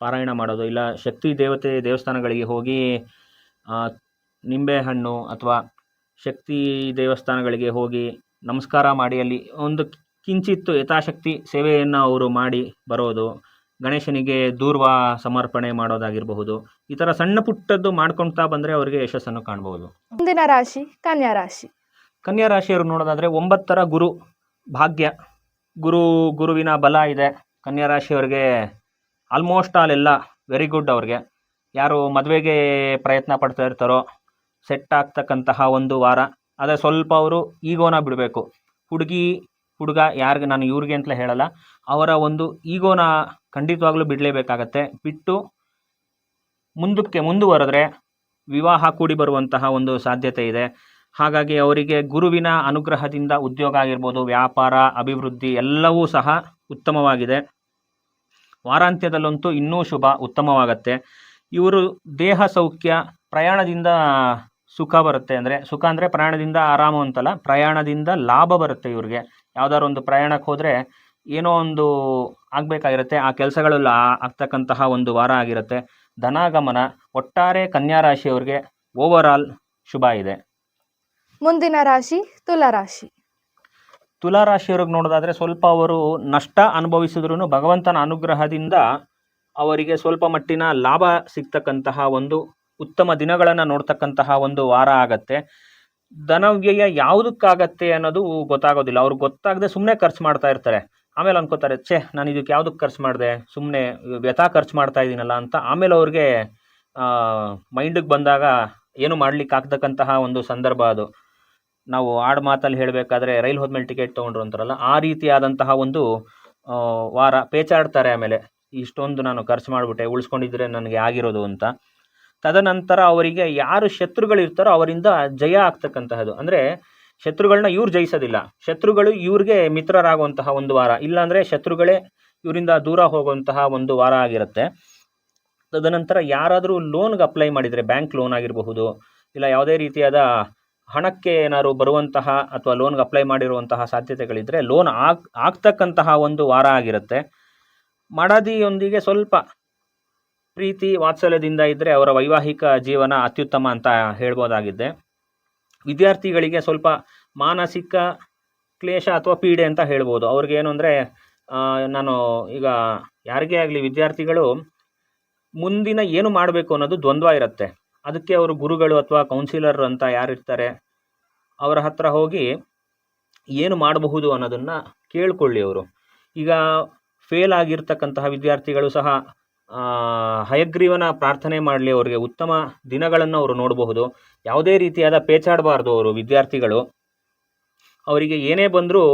S2: ಪಾರಾಯಣ ಮಾಡೋದು ಇಲ್ಲ ಶಕ್ತಿ ದೇವತೆ ದೇವಸ್ಥಾನಗಳಿಗೆ ಹೋಗಿ ನಿಂಬೆಹಣ್ಣು ಅಥವಾ ಶಕ್ತಿ ದೇವಸ್ಥಾನಗಳಿಗೆ ಹೋಗಿ ನಮಸ್ಕಾರ ಮಾಡಿ ಅಲ್ಲಿ ಒಂದು ಕಿಂಚಿತ್ತು ಯಥಾಶಕ್ತಿ ಸೇವೆಯನ್ನು ಅವರು ಮಾಡಿ ಬರೋದು ಗಣೇಶನಿಗೆ ದೂರ್ವ ಸಮರ್ಪಣೆ ಮಾಡೋದಾಗಿರಬಹುದು ಈ ಥರ ಸಣ್ಣ ಪುಟ್ಟದ್ದು ಮಾಡ್ಕೊಳ್ತಾ ಬಂದರೆ ಅವರಿಗೆ ಯಶಸ್ಸನ್ನು ಕಾಣಬಹುದು.
S1: ಮುಂದಿನ ರಾಶಿ ಕನ್ಯಾ ರಾಶಿ.
S2: ಕನ್ಯಾ ರಾಶಿಯವರು ನೋಡೋದಾದರೆ ಒಂಬತ್ತರ ಗುರು ಭಾಗ್ಯ ಗುರು ಗುರುವಿನ ಬಲ ಇದೆ. ಕನ್ಯಾ ರಾಶಿಯವರಿಗೆ ಆಲ್ಮೋಸ್ಟ್ ಆಲ್ ಎಲ್ಲ ವೆರಿ ಗುಡ್ ಅವ್ರಿಗೆ. ಯಾರು ಮದುವೆಗೆ ಪ್ರಯತ್ನ ಪಡ್ತಾ ಇರ್ತಾರೋ ಸೆಟ್ ಆಗ್ತಕ್ಕಂತಹ ಒಂದು ವಾರ. ಅದೇ ಸ್ವಲ್ಪ ಅವರು ಈಗೋನ ಬಿಡಬೇಕು. ಹುಡುಗಿ, ಹುಡುಗ ಯಾರಿಗೆ ನಾನು ಇವ್ರಿಗೆ ಅಂತಲೇ ಹೇಳಲ್ಲ, ಅವರ ಒಂದು ಈಗೋನ ಖಂಡಿತವಾಗ್ಲೂ ಬಿಡಲೇಬೇಕಾಗತ್ತೆ. ಬಿಟ್ಟು ಮುಂದಕ್ಕೆ ಮುಂದುವರೆದ್ರೆ ವಿವಾಹ ಕೂಡಿ ಬರುವಂತಹ ಒಂದು ಸಾಧ್ಯತೆ ಇದೆ. ಹಾಗಾಗಿ ಅವರಿಗೆ ಗುರುವಿನ ಅನುಗ್ರಹದಿಂದ ಉದ್ಯೋಗ ಆಗಿರ್ಬೋದು, ವ್ಯಾಪಾರ, ಅಭಿವೃದ್ಧಿ ಎಲ್ಲವೂ ಸಹ ಉತ್ತಮವಾಗಿದೆ. ವಾರಾಂತ್ಯದಲ್ಲಂತೂ ಇನ್ನೂ ಶುಭ, ಉತ್ತಮವಾಗತ್ತೆ. ಇವರು ದೇಹ ಸೌಖ್ಯ, ಪ್ರಯಾಣದಿಂದ ಸುಖ ಬರುತ್ತೆ ಅಂದರೆ ಸುಖ ಅಂದರೆ ಪ್ರಯಾಣದಿಂದ ಆರಾಮು ಅಂತಲ್ಲ ಪ್ರಯಾಣದಿಂದ ಲಾಭ ಬರುತ್ತೆ ಇವ್ರಿಗೆ. ಯಾವ್ದಾದ್ರು ಒಂದು ಪ್ರಯಾಣಕ್ಕೆ ಹೋದರೆ ಏನೋ ಒಂದು ಆಗಬೇಕಾಗಿರುತ್ತೆ ಆ ಕೆಲಸಗಳೆಲ್ಲ ಆಗ್ತಕ್ಕಂತಹ ಒಂದು ವಾರ ಆಗಿರುತ್ತೆ. ಧನಾಗಮನ ಒಟ್ಟಾರೆ ಕನ್ಯಾ ರಾಶಿಯವ್ರಿಗೆ ಓವರ್ ಆಲ್ ಶುಭ ಇದೆ.
S1: ಮುಂದಿನ ರಾಶಿ ತುಲಾರಾಶಿ ತುಲಾರಾಶಿಯವ್ರಿಗೆ
S2: ತುಲಾ ರಾಶಿಯವ್ರಿಗೆ ನೋಡೋದಾದ್ರೆ ಸ್ವಲ್ಪ ಅವರು ನಷ್ಟ ಅನುಭವಿಸಿದ್ರೂ ಭಗವಂತನ ಅನುಗ್ರಹದಿಂದ ಅವರಿಗೆ ಸ್ವಲ್ಪ ಮಟ್ಟಿನ ಲಾಭ ಸಿಗ್ತಕ್ಕಂತಹ ಒಂದು ಉತ್ತಮ ದಿನಗಳನ್ನು ನೋಡ್ತಕ್ಕಂತಹ ಒಂದು ವಾರ ಆಗತ್ತೆ. ಧನವ್ಯಯ ಯಾವುದಕ್ಕಾಗತ್ತೆ ಅನ್ನೋದು ಗೊತ್ತಾಗೋದಿಲ್ಲ. ಅವ್ರಿಗೆ ಗೊತ್ತಾಗದೆ ಸುಮ್ಮನೆ ಖರ್ಚು ಮಾಡ್ತಾ ಇರ್ತಾರೆ. ಆಮೇಲೆ ಅನ್ಕೋತಾರೆ, ಛೇ, ನಾನು ಇದಕ್ಕೆ ಯಾವುದಕ್ಕೆ ಖರ್ಚು ಮಾಡಿದೆ? ಸುಮ್ಮನೆ ವ್ಯಥಾ ಖರ್ಚು ಮಾಡ್ತಾ ಇದ್ದೀನಲ್ಲ ಅಂತ. ಆಮೇಲೆ ಅವ್ರಿಗೆ ಮೈಂಡಿಗೆ ಬಂದಾಗ ಏನು ಮಾಡ್ಲಿಕ್ಕೆ ಆಗ್ತಕ್ಕಂತಹ ಒಂದು ಸಂದರ್ಭ ಅದು. ನಾವು ಆಡ್ ಮಾತಲ್ಲಿ ಹೇಳಬೇಕಾದ್ರೆ ರೈಲ್ ಹೋದ್ಮೇಲೆ ಟಿಕೆಟ್ ತೊಗೊಂಡ್ರು ಅಂತಾರಲ್ಲ, ಆ ರೀತಿಯಾದಂತಹ ಒಂದು ವಾರ ಪೇಚಾಡ್ತಾರೆ ಆಮೇಲೆ. ಇಷ್ಟೊಂದು ನಾನು ಖರ್ಚು ಮಾಡಿಬಿಟ್ಟೆ, ಉಳಿಸ್ಕೊಂಡಿದ್ರೆ ನನಗೆ ಆಗಿರೋದು ಅಂತ. ತದನಂತರ ಅವರಿಗೆ ಯಾರು ಶತ್ರುಗಳಿರ್ತಾರೋ ಅವರಿಂದ ಜಯ ಆಗ್ತಕ್ಕಂತಹದ್ದು. ಅಂದರೆ ಶತ್ರುಗಳನ್ನ ಇವ್ರು ಜಯಿಸೋದಿಲ್ಲ. ಶತ್ರುಗಳು ಇವ್ರಿಗೆ ಮಿತ್ರರಾಗುವಂತಹ ಒಂದು ವಾರ. ಇಲ್ಲಾಂದರೆ ಶತ್ರುಗಳೇ ಇವರಿಂದ ದೂರ ಹೋಗುವಂತಹ ಒಂದು ವಾರ ಆಗಿರುತ್ತೆ. ತದನಂತರ ಯಾರಾದರೂ ಲೋನ್ಗೆ ಅಪ್ಲೈ ಮಾಡಿದರೆ, ಬ್ಯಾಂಕ್ ಲೋನ್ ಆಗಿರಬಹುದು, ಇಲ್ಲ ಯಾವುದೇ ರೀತಿಯಾದ ಹಣಕ್ಕೆ ಏನಾದ್ರು ಬರುವಂತಹ ಅಥವಾ ಲೋನ್ಗೆ ಅಪ್ಲೈ ಮಾಡಿರುವಂತಹ ಸಾಧ್ಯತೆಗಳಿದ್ದರೆ ಲೋನ್ ಆಗ್, ಆಗ್ತಕ್ಕಂತಹ ಒಂದು ವಾರ ಆಗಿರುತ್ತೆ. ಮಡದಿಯೊಂದಿಗೆ ಸ್ವಲ್ಪ ಪ್ರೀತಿ ವಾತ್ಸಲ್ಯದಿಂದ ಇದ್ದರೆ ಅವರ ವೈವಾಹಿಕ ಜೀವನ ಅತ್ಯುತ್ತಮ ಅಂತ ಹೇಳ್ಬೋದಾಗಿದೆ ವಿದ್ಯಾರ್ಥಿಗಳಿಗೆ ಸ್ವಲ್ಪ ಮಾನಸಿಕ ಕ್ಲೇಶ ಅಥವಾ ಪೀಡೆ ಅಂತ ಹೇಳ್ಬೋದು. ಅವ್ರಿಗೇನು ಅಂದರೆ ನಾನು ಈಗ ಯಾರಿಗೇ ಆಗಲಿ ವಿದ್ಯಾರ್ಥಿಗಳು ಮುಂದಿನ ಏನು ಮಾಡಬೇಕು ಅನ್ನೋದು ದ್ವಂದ್ವ ಇರುತ್ತೆ. ಅದಕ್ಕೆ ಅವರು ಗುರುಗಳು ಅಥವಾ ಕೌನ್ಸಿಲರ್ ಅಂತ ಯಾರಿರ್ತಾರೆ, ಅವರ ಹತ್ರ ಹೋಗಿ ಏನು ಮಾಡಬಹುದು ಅನ್ನೋದನ್ನು ಕೇಳಿಕೊಳ್ಳಿ ಅವರು. ಈಗ ಫೇಲ್ ಆಗಿರ್ತಕ್ಕಂತಹ ವಿದ್ಯಾರ್ಥಿಗಳು ಸಹ ಹಯಗ್ರೀವನ ಪ್ರಾರ್ಥನೆ ಮಾಡಲಿ, ಅವರಿಗೆ ಉತ್ತಮ ದಿನಗಳನ್ನು ಅವರು ನೋಡಬಹುದು. ಯಾವುದೇ ರೀತಿಯಾದ ಪೇಚಾಡಬಾರ್ದು ಅವರು ವಿದ್ಯಾರ್ಥಿಗಳು. ಅವರಿಗೆ ಏನೇ ಬಂದರೂ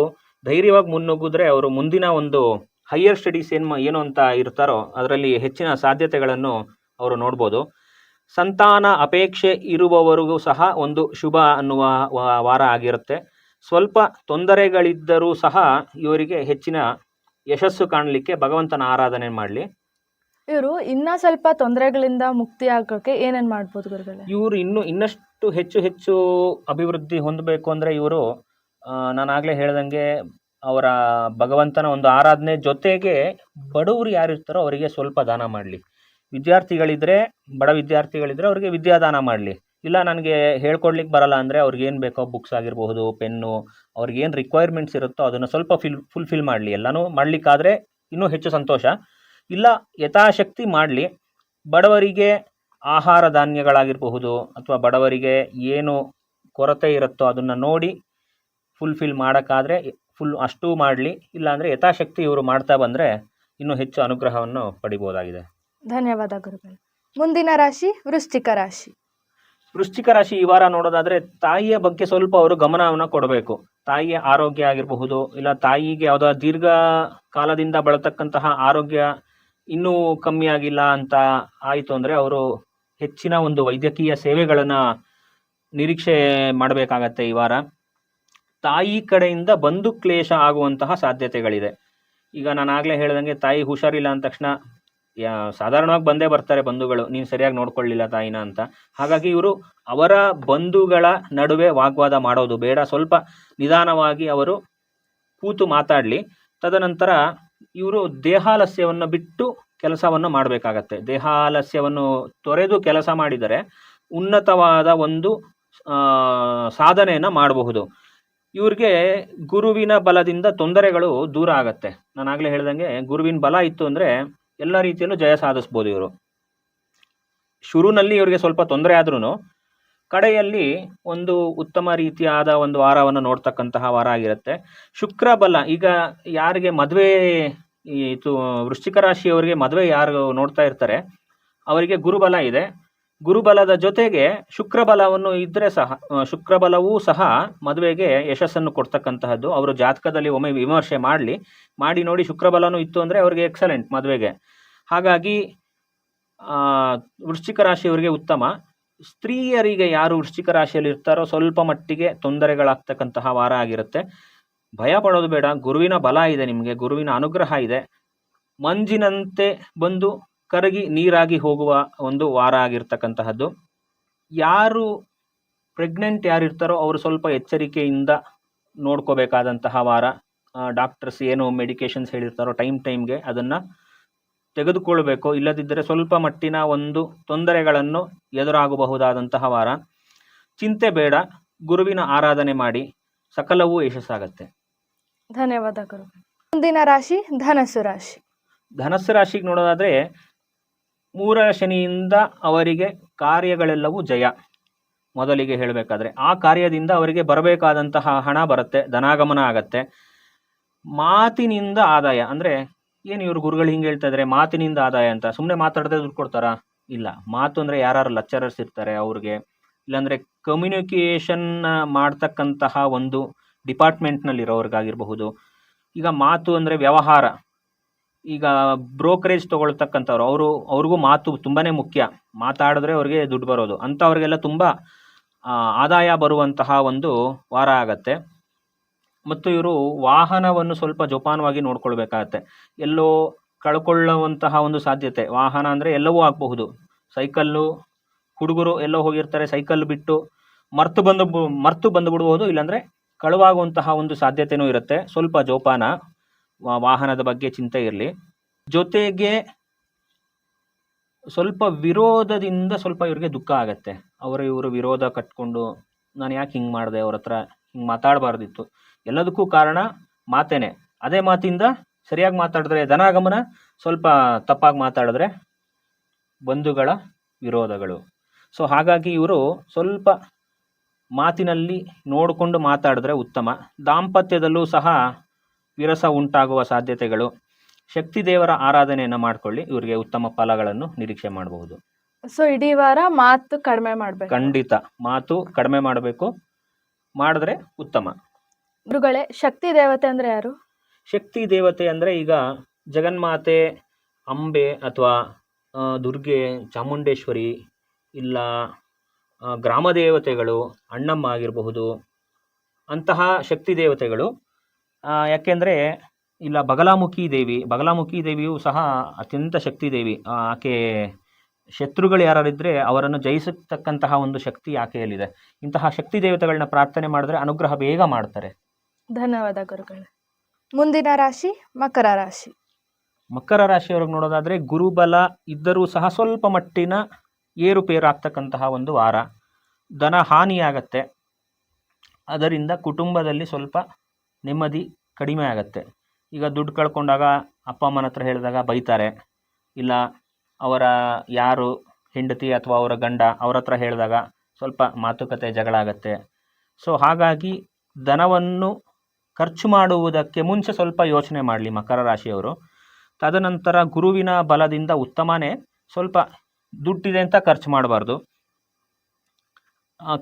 S2: ಧೈರ್ಯವಾಗಿ ಮುನ್ನುಗ್ಗಿದ್ರೆ ಅವರು ಮುಂದಿನ ಒಂದು ಹೈಯರ್ ಸ್ಟಡೀಸ್ ಏನು ಏನು ಅಂತ ಇರ್ತಾರೋ ಅದರಲ್ಲಿ ಹೆಚ್ಚಿನ ಸಾಧ್ಯತೆಗಳನ್ನು ಅವರು ನೋಡ್ಬೋದು. ಸಂತಾನ ಅಪೇಕ್ಷೆ ಇರುವವರಿಗೂ ಸಹ ಒಂದು ಶುಭ ಅನ್ನುವ ವಾರ ಆಗಿರುತ್ತೆ. ಸ್ವಲ್ಪ ತೊಂದರೆಗಳಿದ್ದರೂ ಸಹ ಇವರಿಗೆ ಹೆಚ್ಚಿನ ಯಶಸ್ಸು ಕಾಣಲಿಕ್ಕೆ ಭಗವಂತನ ಆರಾಧನೆ ಮಾಡಲಿ.
S1: ಇವರು ಇನ್ನ ಸ್ವಲ್ಪ ತೊಂದರೆಗಳಿಂದ ಮುಕ್ತಿ ಆಗೋಕೆ ಏನೇನ್ ಮಾಡ್ಬೋದು ಗುರುಗಳೇ?
S2: ಇವರು ಇನ್ನು ಇನ್ನಷ್ಟು ಹೆಚ್ಚು ಹೆಚ್ಚು ಅಭಿವೃದ್ಧಿ ಹೊಂದಬೇಕು ಅಂದರೆ ಇವರು ನಾನು ಆಗಲೇ ಹೇಳ್ದಂಗೆ ಅವರ ಭಗವಂತನ ಒಂದು ಆರಾಧನೆ ಜೊತೆಗೆ ಬಡವರು ಯಾರಿರ್ತಾರೋ ಅವರಿಗೆ ಸ್ವಲ್ಪ ದಾನ ಮಾಡಲಿ. ವಿದ್ಯಾರ್ಥಿಗಳಿದ್ರೆ, ಬಡ ವಿದ್ಯಾರ್ಥಿಗಳಿದ್ರೆ ಅವರಿಗೆ ವಿದ್ಯಾದಾನ ಮಾಡಲಿ. ಇಲ್ಲ ನನಗೆ ಹೇಳ್ಕೊಡ್ಲಿಕ್ಕೆ ಬರಲ್ಲ ಅಂದರೆ ಅವ್ರಿಗೆ ಏನು ಬೇಕೋ ಬುಕ್ಸ್ ಆಗಿರಬಹುದು, ಪೆನ್ನು, ಅವ್ರಿಗೆ ಏನು ರಿಕ್ವೈರ್ಮೆಂಟ್ಸ್ ಇರುತ್ತೋ ಅದನ್ನು ಸ್ವಲ್ಪ ಫಿಲ್ ಫುಲ್ಫಿಲ್ ಮಾಡಲಿ. ಎಲ್ಲನೂ ಮಾಡಲಿಕ್ಕಾದರೆ ಇನ್ನೂ ಹೆಚ್ಚು ಸಂತೋಷ. ಇಲ್ಲ ಯಥಾಶಕ್ತಿ ಮಾಡಲಿ. ಬಡವರಿಗೆ ಆಹಾರ ಧಾನ್ಯಗಳಾಗಿರಬಹುದು ಅಥವಾ ಬಡವರಿಗೆ ಏನು ಕೊರತೆ ಇರುತ್ತೋ ಅದನ್ನು ನೋಡಿ ಫುಲ್ಫಿಲ್ ಮಾಡೋಕ್ಕಾದರೆ ಫುಲ್ ಅಷ್ಟೂ ಮಾಡಲಿ. ಇಲ್ಲಾಂದರೆ ಯಥಾಶಕ್ತಿ ಇವರು ಮಾಡ್ತಾ ಬಂದರೆ ಇನ್ನೂ ಹೆಚ್ಚು ಅನುಗ್ರಹವನ್ನು ಪಡಿಬೋದಾಗಿದೆ.
S1: ಧನ್ಯವಾದ ಗುರುಗಳು. ಮುಂದಿನ ರಾಶಿ ವೃಶ್ಚಿಕ ರಾಶಿ.
S2: ವೃಶ್ಚಿಕ ರಾಶಿ ಈ ವಾರ ನೋಡೋದಾದರೆ ತಾಯಿಯ ಬಗ್ಗೆ ಸ್ವಲ್ಪ ಅವರು ಗಮನವನ್ನು ಕೊಡಬೇಕು. ತಾಯಿಯ ಆರೋಗ್ಯ ಆಗಿರಬಹುದು ಇಲ್ಲ ತಾಯಿಗೆ ಯಾವುದೋ ದೀರ್ಘ ಕಾಲದಿಂದ ಬಳತಕ್ಕಂತಹ ಆರೋಗ್ಯ ಇನ್ನೂ ಕಮ್ಮಿ ಆಗಿಲ್ಲ ಅಂತ ಆಯಿತು ಅಂದರೆ ಅವರು ಹೆಚ್ಚಿನ ಒಂದು ವೈದ್ಯಕೀಯ ಸೇವೆಗಳನ್ನು ನಿರೀಕ್ಷೆ ಮಾಡಬೇಕಾಗತ್ತೆ ಈ ವಾರ. ತಾಯಿ ಕಡೆಯಿಂದ ಬಂದು ಕ್ಲೇಶ ಆಗುವಂತಹ ಸಾಧ್ಯತೆಗಳಿದೆ. ಈಗ ನಾನು ಆಗಲೇ ಹೇಳ್ದಂಗೆ ತಾಯಿ ಹುಷಾರಿಲ್ಲ ಅಂದ ತಕ್ಷಣ ಸಾಧಾರಣವಾಗಿ ಬಂದೇ ಬರ್ತಾರೆ ಬಂಧುಗಳು, ನೀನು ಸರಿಯಾಗಿ ನೋಡ್ಕೊಳ್ಳಿಲ್ಲ ತಾಯಿನ ಅಂತ. ಹಾಗಾಗಿ ಇವರು ಅವರ ಬಂಧುಗಳ ನಡುವೆ ವಾಗ್ವಾದ ಮಾಡೋದು ಬೇಡ. ಸ್ವಲ್ಪ ನಿಧಾನವಾಗಿ ಅವರು ಕೂತು ಮಾತಾಡಲಿ. ತದನಂತರ ಇವರು ದೇಹಾಲಸ್ಯವನ್ನು ಬಿಟ್ಟು ಕೆಲಸವನ್ನು ಮಾಡಬೇಕಾಗತ್ತೆ. ದೇಹಾಲಸ್ಯವನ್ನು ತೊರೆದು ಕೆಲಸ ಮಾಡಿದರೆ ಉನ್ನತವಾದ ಒಂದು ಸಾಧನೆಯನ್ನು ಮಾಡಬಹುದು. ಇವ್ರಿಗೆ ಗುರುವಿನ ಬಲದಿಂದ ತೊಂದರೆಗಳು ದೂರ ಆಗತ್ತೆ. ನಾನು ಆಗಲೇ ಹೇಳ್ದಂಗೆ ಗುರುವಿನ ಬಲ ಇತ್ತು ಅಂದರೆ ಎಲ್ಲ ರೀತಿಯಲ್ಲೂ ಜಯ ಸಾಧಿಸ್ಬೋದು ಇವರು. ಶುರುನಲ್ಲಿ ಇವರಿಗೆ ಸ್ವಲ್ಪ ತೊಂದರೆ ಆದ್ರೂ ಕಡೆಯಲ್ಲಿ ಒಂದು ಉತ್ತಮ ರೀತಿಯಾದ ಒಂದು ವಾರವನ್ನು ನೋಡ್ತಕ್ಕಂತಹ ವಾರ ಆಗಿರುತ್ತೆ. ಶುಕ್ರ ಬಲ, ಈಗ ಯಾರಿಗೆ ಮದುವೆ ಇದು ವೃಶ್ಚಿಕ ರಾಶಿಯವರಿಗೆ ಮದುವೆ ಯಾರು ನೋಡ್ತಾ ಇರ್ತಾರೆ, ಅವರಿಗೆ ಗುರುಬಲ ಇದೆ. ಗುರುಬಲದ ಜೊತೆಗೆ ಶುಕ್ರಬಲವನ್ನು ಇದ್ದರೆ ಸಹ ಶುಕ್ರಬಲವೂ ಸಹ ಮದುವೆಗೆ ಯಶಸ್ಸನ್ನು ಕೊಡ್ತಕ್ಕಂತಹದ್ದು. ಅವರು ಜಾತಕದಲ್ಲಿ ಒಮ್ಮೆ ವಿಮರ್ಶೆ ಮಾಡಲಿ, ಮಾಡಿ ನೋಡಿ ಶುಕ್ರಬಲನೂ ಇತ್ತು ಅಂದರೆ ಅವರಿಗೆ ಎಕ್ಸಲೆಂಟ್ ಮದುವೆಗೆ. ಹಾಗಾಗಿ ವೃಶ್ಚಿಕ ರಾಶಿಯವರಿಗೆ ಉತ್ತಮ. ಸ್ತ್ರೀಯರಿಗೆ ಯಾರು ವೃಶ್ಚಿಕ ರಾಶಿಯಲ್ಲಿ ಇರ್ತಾರೋ ಸ್ವಲ್ಪ ಮಟ್ಟಿಗೆ ತೊಂದರೆಗಳಾಗ್ತಕ್ಕಂತಹ ವಾರ ಆಗಿರುತ್ತೆ. ಭಯ ಪಡೋದು ಬೇಡ, ಗುರುವಿನ ಬಲ ಇದೆ ನಿಮಗೆ, ಗುರುವಿನ ಅನುಗ್ರಹ ಇದೆ. ಮಂಜಿನಂತೆ ಬಂದು ಕರಗಿ ನೀರಾಗಿ ಹೋಗುವ ಒಂದು ವಾರ ಆಗಿರ್ತಕ್ಕಂತಹದ್ದು. ಯಾರು ಪ್ರೆಗ್ನೆಂಟ್ ಯಾರು ಇರ್ತಾರೋ ಅವರು ಸ್ವಲ್ಪ ಎಚ್ಚರಿಕೆಯಿಂದ ನೋಡ್ಕೋಬೇಕಾದಂತಹ ವಾರ. ಡಾಕ್ಟರ್ಸ್ ಏನು ಮೆಡಿಕೇಶನ್ಸ್ ಹೇಳಿರ್ತಾರೋ ಟೈಮ್ ಟೈಮ್ಗೆ ಅದನ್ನು ತೆಗೆದುಕೊಳ್ಬೇಕು ಇಲ್ಲದಿದ್ದರೆ ಸ್ವಲ್ಪ ಮಟ್ಟಿನ ಒಂದು ತೊಂದರೆಗಳನ್ನು ಎದುರಾಗಬಹುದಾದಂತಹ ವಾರ. ಚಿಂತೆ ಬೇಡ. ಗುರುವಿನ ಆರಾಧನೆ ಮಾಡಿ. ಸಕಲವೂ ಯಶಸ್ಸಾಗತ್ತೆ.
S1: ಧನ್ಯವಾದ ಗುರು. ಮುಂದಿನ ರಾಶಿ ಧನಸ್ಸು ರಾಶಿ.
S2: ಧನಸ್ಸು ರಾಶಿಗೆ ನೋಡೋದಾದರೆ ಮೂರ ಶನಿಯಿಂದ ಅವರಿಗೆ ಕಾರ್ಯಗಳೆಲ್ಲವೂ ಜಯ. ಮೊದಲಿಗೆ ಹೇಳಬೇಕಾದ್ರೆ ಆ ಕಾರ್ಯದಿಂದ ಅವರಿಗೆ ಬರಬೇಕಾದಂತಹ ಹಣ ಬರುತ್ತೆ. ಧನಾಗಮನ ಆಗತ್ತೆ. ಮಾತಿನಿಂದ ಆದಾಯ. ಅಂದರೆ ಏನು ಇವರು ಗುರುಗಳು ಹಿಂಗೆ ಹೇಳ್ತಾ ಇದ್ದಾರೆ ಮಾತಿನಿಂದ ಆದಾಯ ಅಂತ. ಸುಮ್ಮನೆ ಮಾತಾಡದೆ ದುಡ್ಡು ಕೊಡ್ತಾರಾ? ಇಲ್ಲ. ಮಾತು ಅಂದರೆ ಯಾರು ಲೆಕ್ಚರರ್ಸ್ ಇರ್ತಾರೆ ಅವ್ರಿಗೆ. ಇಲ್ಲಾಂದರೆ ಕಮ್ಯುನಿಕೇಷನ್ ಮಾಡ್ತಕ್ಕಂತಹ ಒಂದು ಡಿಪಾರ್ಟ್ಮೆಂಟ್ನಲ್ಲಿರೋರ್ಗಾಗಿರಬಹುದು ಈಗ ಮಾತು ಅಂದರೆ ವ್ಯವಹಾರ. ಈಗ ಬ್ರೋಕರೇಜ್ ತೊಗೊಳ್ತಕ್ಕಂಥವ್ರು, ಅವರು ಅವ್ರಿಗೂ ಮಾತು ತುಂಬಾ ಮುಖ್ಯ. ಮಾತಾಡಿದ್ರೆ ಅವ್ರಿಗೆ ದುಡ್ಡು ಬರೋದು. ಅಂಥವ್ರಿಗೆಲ್ಲ ತುಂಬ ಆದಾಯ ಬರುವಂತಹ ಒಂದು ವಾರ ಆಗತ್ತೆ. ಮತ್ತು ಇವರು ವಾಹನವನ್ನು ಸ್ವಲ್ಪ ಜೋಪಾನವಾಗಿ ನೋಡ್ಕೊಳ್ಬೇಕಾಗತ್ತೆ. ಎಲ್ಲೋ ಕಳ್ಕೊಳ್ಳುವಂತಹ ಒಂದು ಸಾಧ್ಯತೆ. ವಾಹನ ಅಂದರೆ ಎಲ್ಲವೂ ಆಗಬಹುದು. ಸೈಕಲ್ಲು, ಹುಡುಗರು ಎಲ್ಲೋ ಹೋಗಿರ್ತಾರೆ, ಸೈಕಲ್ ಬಿಟ್ಟು ಮರ್ತು ಬಂದು ಮರ್ತು ಬಂದು ಬಿಡಬಹುದು ಇಲ್ಲಾಂದರೆ ಕಳುವಾಗುವಂತಹ ಒಂದು ಸಾಧ್ಯತೆನೂ ಇರುತ್ತೆ. ಸ್ವಲ್ಪ ಜೋಪಾನ ವಾಹನದ ಬಗ್ಗೆ ಚಿಂತೆ ಇರಲಿ. ಜೊತೆಗೆ ಸ್ವಲ್ಪ ವಿರೋಧದಿಂದ ಸ್ವಲ್ಪ ಇವ್ರಿಗೆ ದುಃಖ ಆಗತ್ತೆ. ಅವರು ಇವರು ವಿರೋಧ ಕಟ್ಕೊಂಡು, ನಾನು ಯಾಕೆ ಹಿಂಗೆ ಮಾಡಿದೆ? ಅವ್ರ ಹತ್ರ ಹಿಂಗೆ ಮಾತಾಡಬಾರ್ದಿತ್ತು. ಎಲ್ಲದಕ್ಕೂ ಕಾರಣ ಮಾತೇನೆ. ಅದೇ ಮಾತಿಂದ ಸರಿಯಾಗಿ ಮಾತಾಡಿದ್ರೆ ಧನಾಗಮನ ಸ್ವಲ್ಪ ತಪ್ಪಾಗಿ ಮಾತಾಡಿದ್ರೆ ಬಂಧುಗಳ ವಿರೋಧಗಳು. ಸೊ ಹಾಗಾಗಿ ಇವರು ಸ್ವಲ್ಪ ಮಾತಿನಲ್ಲಿ ನೋಡಿಕೊಂಡು ಮಾತಾಡಿದ್ರೆ ಉತ್ತಮ. ದಾಂಪತ್ಯದಲ್ಲೂ ಸಹ ವಿರಸ ಉಂಟಾಗುವ ಸಾಧ್ಯತೆಗಳು. ಶಕ್ತಿ ದೇವರ ಆರಾಧನೆಯನ್ನು ಮಾಡಿಕೊಳ್ಳಿ ಇವರಿಗೆ ಉತ್ತಮ ಫಲಗಳನ್ನು ನಿರೀಕ್ಷೆ ಮಾಡಬಹುದು.
S1: ಸೊ ಇಡೀ ವಾರ ಮಾತು ಕಡಿಮೆ ಮಾಡಬೇಕು.
S2: ಖಂಡಿತ ಮಾತು ಕಡಿಮೆ ಮಾಡಬೇಕು. ಮಾಡಿದ್ರೆ ಉತ್ತಮ.
S1: ಗುರುಗಳೇ, ಶಕ್ತಿ ದೇವತೆ ಅಂದ್ರೆ ಯಾರು?
S2: ಶಕ್ತಿ ದೇವತೆ ಅಂದರೆ ಈಗ ಜಗನ್ಮಾತೆ, ಅಂಬೆ ಅಥವಾ ದುರ್ಗೆ, ಚಾಮುಂಡೇಶ್ವರಿ ಇಲ್ಲ ಗ್ರಾಮ ದೇವತೆಗಳು, ಅಣ್ಣಮ್ಮ ಆಗಿರಬಹುದು, ಅಂತಹ ಶಕ್ತಿ ದೇವತೆಗಳು. ಯಾಕೆಂದರೆ ಇಲ್ಲ, ಬಗಲಾಮುಖಿ ದೇವಿ, ಬಗಲಾಮುಖಿ ದೇವಿಯು ಸಹ ಅತ್ಯಂತ ಶಕ್ತಿ ದೇವಿ. ಆಕೆ ಶತ್ರುಗಳು ಯಾರಿದ್ರೆ ಅವರನ್ನು ಜಯಿಸತಕ್ಕಂತಹ ಒಂದು ಶಕ್ತಿ ಆಕೆಯಲ್ಲಿದೆ. ಇಂತಹ ಶಕ್ತಿ ದೇವತೆಗಳನ್ನ ಪ್ರಾರ್ಥನೆ ಮಾಡಿದ್ರೆ ಅನುಗ್ರಹ ಬೇಗ ಮಾಡ್ತಾರೆ.
S1: ಧನ್ಯವಾದ ಗುರುಗಳೇ. ಮುಂದಿನ ರಾಶಿ ಮಕರ ರಾಶಿ.
S2: ಮಕರ ರಾಶಿಯವ್ರಿಗೆ ನೋಡೋದಾದರೆ ಗುರುಬಲ ಇದ್ದರೂ ಸಹ ಸ್ವಲ್ಪ ಮಟ್ಟಿನ ಏರುಪೇರು ಆಗ್ತಕ್ಕಂತಹ ಒಂದು ವಾರ. ಧನ ಹಾನಿಯಾಗತ್ತೆ. ಅದರಿಂದ ಕುಟುಂಬದಲ್ಲಿ ಸ್ವಲ್ಪ ನೆಮ್ಮದಿ ಕಡಿಮೆ ಆಗತ್ತೆ. ಈಗ ದುಡ್ಡು ಕಳ್ಕೊಂಡಾಗ ಅಪ್ಪ ಅಮ್ಮನ ಹತ್ರ ಹೇಳಿದಾಗ ಬೈತಾರೆ. ಇಲ್ಲ, ಅವರ ಯಾರು ಹೆಂಡತಿ ಅಥವಾ ಅವರ ಗಂಡ ಅವರ ಹತ್ರ ಹೇಳಿದಾಗ ಸ್ವಲ್ಪ ಮಾತುಕತೆ ಜಗಳ ಆಗತ್ತೆ. ಸೊ, ಹಾಗಾಗಿ ಧನವನ್ನು ಖರ್ಚು ಮಾಡುವುದಕ್ಕೆ ಮುಂಚೆ ಸ್ವಲ್ಪ ಯೋಚನೆ ಮಾಡಲಿ ಮಕರ ರಾಶಿಯವರು. ತದನಂತರ ಗುರುವಿನ ಬಲದಿಂದ ಉತ್ತಮನೇ ಸ್ವಲ್ಪ ದುಡ್ಡಿದೆ ಅಂತ ಖರ್ಚು ಮಾಡಬಾರ್ದು.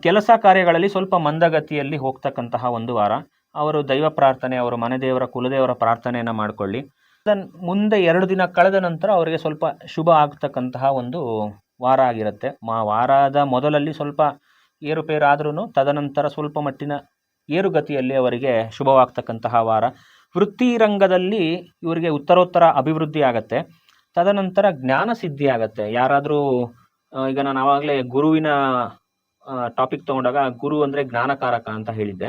S2: ಕೆಲಸ ಕಾರ್ಯಗಳಲ್ಲಿ ಸ್ವಲ್ಪ ಮಂದಗತಿಯಲ್ಲಿ ಹೋಗ್ತಕ್ಕಂತಹ ಒಂದು ವಾರ. ಅವರು ದೈವ ಪ್ರಾರ್ಥನೆ, ಅವರು ಮನೆ ದೇವರ, ಕುಲದೇವರ ಪ್ರಾರ್ಥನೆಯನ್ನು ಮಾಡಿಕೊಳ್ಳಿ. ಮುಂದೆ ಎರಡು ದಿನ ಕಳೆದ ನಂತರ ಅವರಿಗೆ ಸ್ವಲ್ಪ ಶುಭ ಆಗ್ತಕ್ಕಂತಹ ಒಂದು ವಾರ ಆಗಿರುತ್ತೆ. ಮಾ ವಾರದ ಮೊದಲಲ್ಲಿ ಸ್ವಲ್ಪ ಏರುಪೇರಾದ್ರೂ ತದನಂತರ ಸ್ವಲ್ಪ ಮಟ್ಟಿನ ಏರುಗತಿಯಲ್ಲಿ ಅವರಿಗೆ ಶುಭವಾಗ್ತಕ್ಕಂತಹ ವಾರ. ವೃತ್ತಿ ರಂಗದಲ್ಲಿ ಇವರಿಗೆ ಉತ್ತರೋತ್ತರ ಅಭಿವೃದ್ಧಿ ಆಗತ್ತೆ. ತದನಂತರ ಜ್ಞಾನ ಸಿದ್ಧಿ ಆಗತ್ತೆ. ಯಾರಾದರೂ ಈಗ ನಾನು ಆವಾಗಲೇ ಗುರುವಿನ ಟಾಪಿಕ್ ತಗೊಂಡಾಗ ಗುರು ಅಂದರೆ ಜ್ಞಾನಕಾರಕ ಅಂತ ಹೇಳಿದ್ದೆ.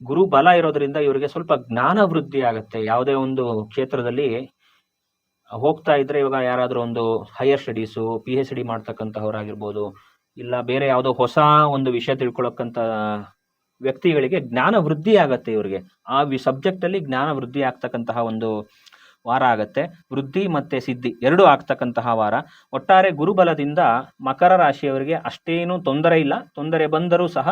S2: ಗುರು ಬಲ ಇರೋದ್ರಿಂದ ಇವರಿಗೆ ಸ್ವಲ್ಪ ಜ್ಞಾನ ವೃದ್ಧಿ ಆಗುತ್ತೆ. ಯಾವುದೇ ಒಂದು ಕ್ಷೇತ್ರದಲ್ಲಿ ಹೋಗ್ತಾ ಇದ್ರೆ ಇವಾಗ ಯಾರಾದರೂ ಒಂದು higher studies P H D ಮಾಡ್ತಕ್ಕಂಥವ್ರಾಗಿರ್ಬೋದು ಇಲ್ಲ ಬೇರೆ ಯಾವುದೋ ಹೊಸ ಒಂದು ವಿಷಯ ತಿಳ್ಕೊಳಕ್ಕಂತ ವ್ಯಕ್ತಿಗಳಿಗೆ ಜ್ಞಾನ ವೃದ್ಧಿ ಆಗತ್ತೆ ಇವರಿಗೆ. ಆ ವಿ ಸಬ್ಜೆಕ್ಟಲ್ಲಿ ಜ್ಞಾನ ವೃದ್ಧಿ ಆಗ್ತಕ್ಕಂತಹ ಒಂದು ವಾರ ಆಗತ್ತೆ. ವೃದ್ಧಿ ಮತ್ತು ಸಿದ್ಧಿ ಎರಡೂ ಆಗ್ತಕ್ಕಂತಹ ವಾರ. ಒಟ್ಟಾರೆ ಗುರುಬಲದಿಂದ ಮಕರ ರಾಶಿಯವರಿಗೆ ಅಷ್ಟೇನು ತೊಂದರೆ ಇಲ್ಲ. ತೊಂದರೆ ಬಂದರೂ ಸಹ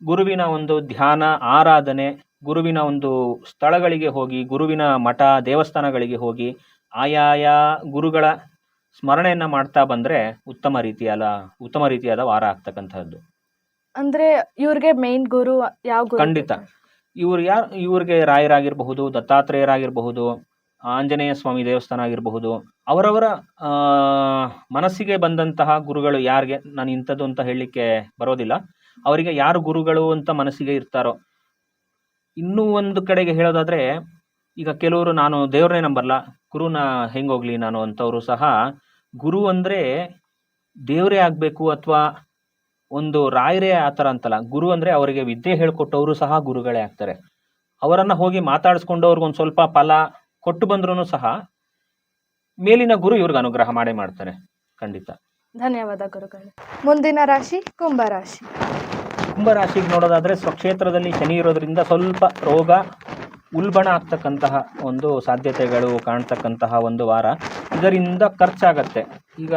S2: ಗುರುವಿನ ಒಂದು ಧ್ಯಾನ, ಆರಾಧನೆ, ಗುರುವಿನ ಒಂದು ಸ್ಥಳಗಳಿಗೆ ಹೋಗಿ, ಗುರುವಿನ ಮಠ, ದೇವಸ್ಥಾನಗಳಿಗೆ ಹೋಗಿ ಆಯಾಯ ಗುರುಗಳ ಸ್ಮರಣೆಯನ್ನು ಮಾಡ್ತಾ ಬಂದರೆ ಉತ್ತಮ ರೀತಿಯಾದ ಉತ್ತಮ ರೀತಿಯಾದ ವಾರ ಆಗ್ತಕ್ಕಂಥದ್ದು
S1: ಅಂದ್ರೆ ಇವ್ರಿಗೆ ಮೇನ್ ಗುರು ಯಾವ ಗುರು?
S2: ಖಂಡಿತ. ಇವ್ರು ಯಾರು, ಇವ್ರಿಗೆ ರಾಯರಾಗಿರಬಹುದು, ದತ್ತಾತ್ರೇಯರಾಗಿರಬಹುದು, ಆಂಜನೇಯ ಸ್ವಾಮಿ ದೇವಸ್ಥಾನ ಆಗಿರಬಹುದು ಅವರವರ ಮನಸ್ಸಿಗೆ ಬಂದಂತಹ ಗುರುಗಳು ಯಾರಿಗೆ? ನಾನು ಇಂಥದ್ದು ಅಂತ ಹೇಳಲಿಕ್ಕೆ ಬರೋದಿಲ್ಲ. ಅವರಿಗೆ ಯಾರು ಗುರುಗಳು ಅಂತ ಮನಸ್ಸಿಗೆ ಇರ್ತಾರೋ? ಇನ್ನೂ ಒಂದು ಕಡೆಗೆ ಹೇಳೋದಾದ್ರೆ, ಈಗ ಕೆಲವರು ನಾನು ದೇವ್ರನ್ನೇ ನಂಬಲ್ಲ, ಗುರುನ ಹೆಂಗೋಗ್ಲಿ ನಾನು ಅಂತವರು ಸಹ, ಗುರು ಅಂದರೆ ದೇವರೇ ಆಗಬೇಕು ಅಥವಾ ಒಂದು ರಾಯರೇ ಆ ಥರ ಅಂತಲ್ಲ. ಗುರು ಅಂದರೆ ಅವರಿಗೆ ವಿದ್ಯೆ ಹೇಳ್ಕೊಟ್ಟವರು ಸಹ ಗುರುಗಳೇ ಆಗ್ತಾರೆ. ಅವರನ್ನು ಹೋಗಿ ಮಾತಾಡಿಸ್ಕೊಂಡು ಅವ್ರಿಗೊಂದು ಸ್ವಲ್ಪ ಫಲ ಕೊಟ್ಟು ಬಂದ್ರೂ ಸಹ ಮೇಲಿನ ಗುರು ಇವ್ರಿಗೆ ಅನುಗ್ರಹ ಮಾಡೇ ಮಾಡ್ತಾರೆ. ಖಂಡಿತ.
S1: ಧನ್ಯವಾದ ಗುರುಗಳು. ಮುಂದಿನ ರಾಶಿ ಕುಂಭರಾಶಿ
S2: ಕುಂಭರಾಶಿಗೆ ನೋಡೋದಾದ್ರೆ ಸ್ವಕ್ಷೇತ್ರದಲ್ಲಿ ಶನಿ ಇರೋದ್ರಿಂದ ಸ್ವಲ್ಪ ರೋಗ ಉಲ್ಬಣ ಆಗ್ತಕ್ಕಂತಹ ಒಂದು ಸಾಧ್ಯತೆಗಳು ಕಾಣ್ತಕ್ಕಂತಹ ಒಂದು ವಾರ. ಇದರಿಂದ ಖರ್ಚಾಗತ್ತೆ. ಈಗ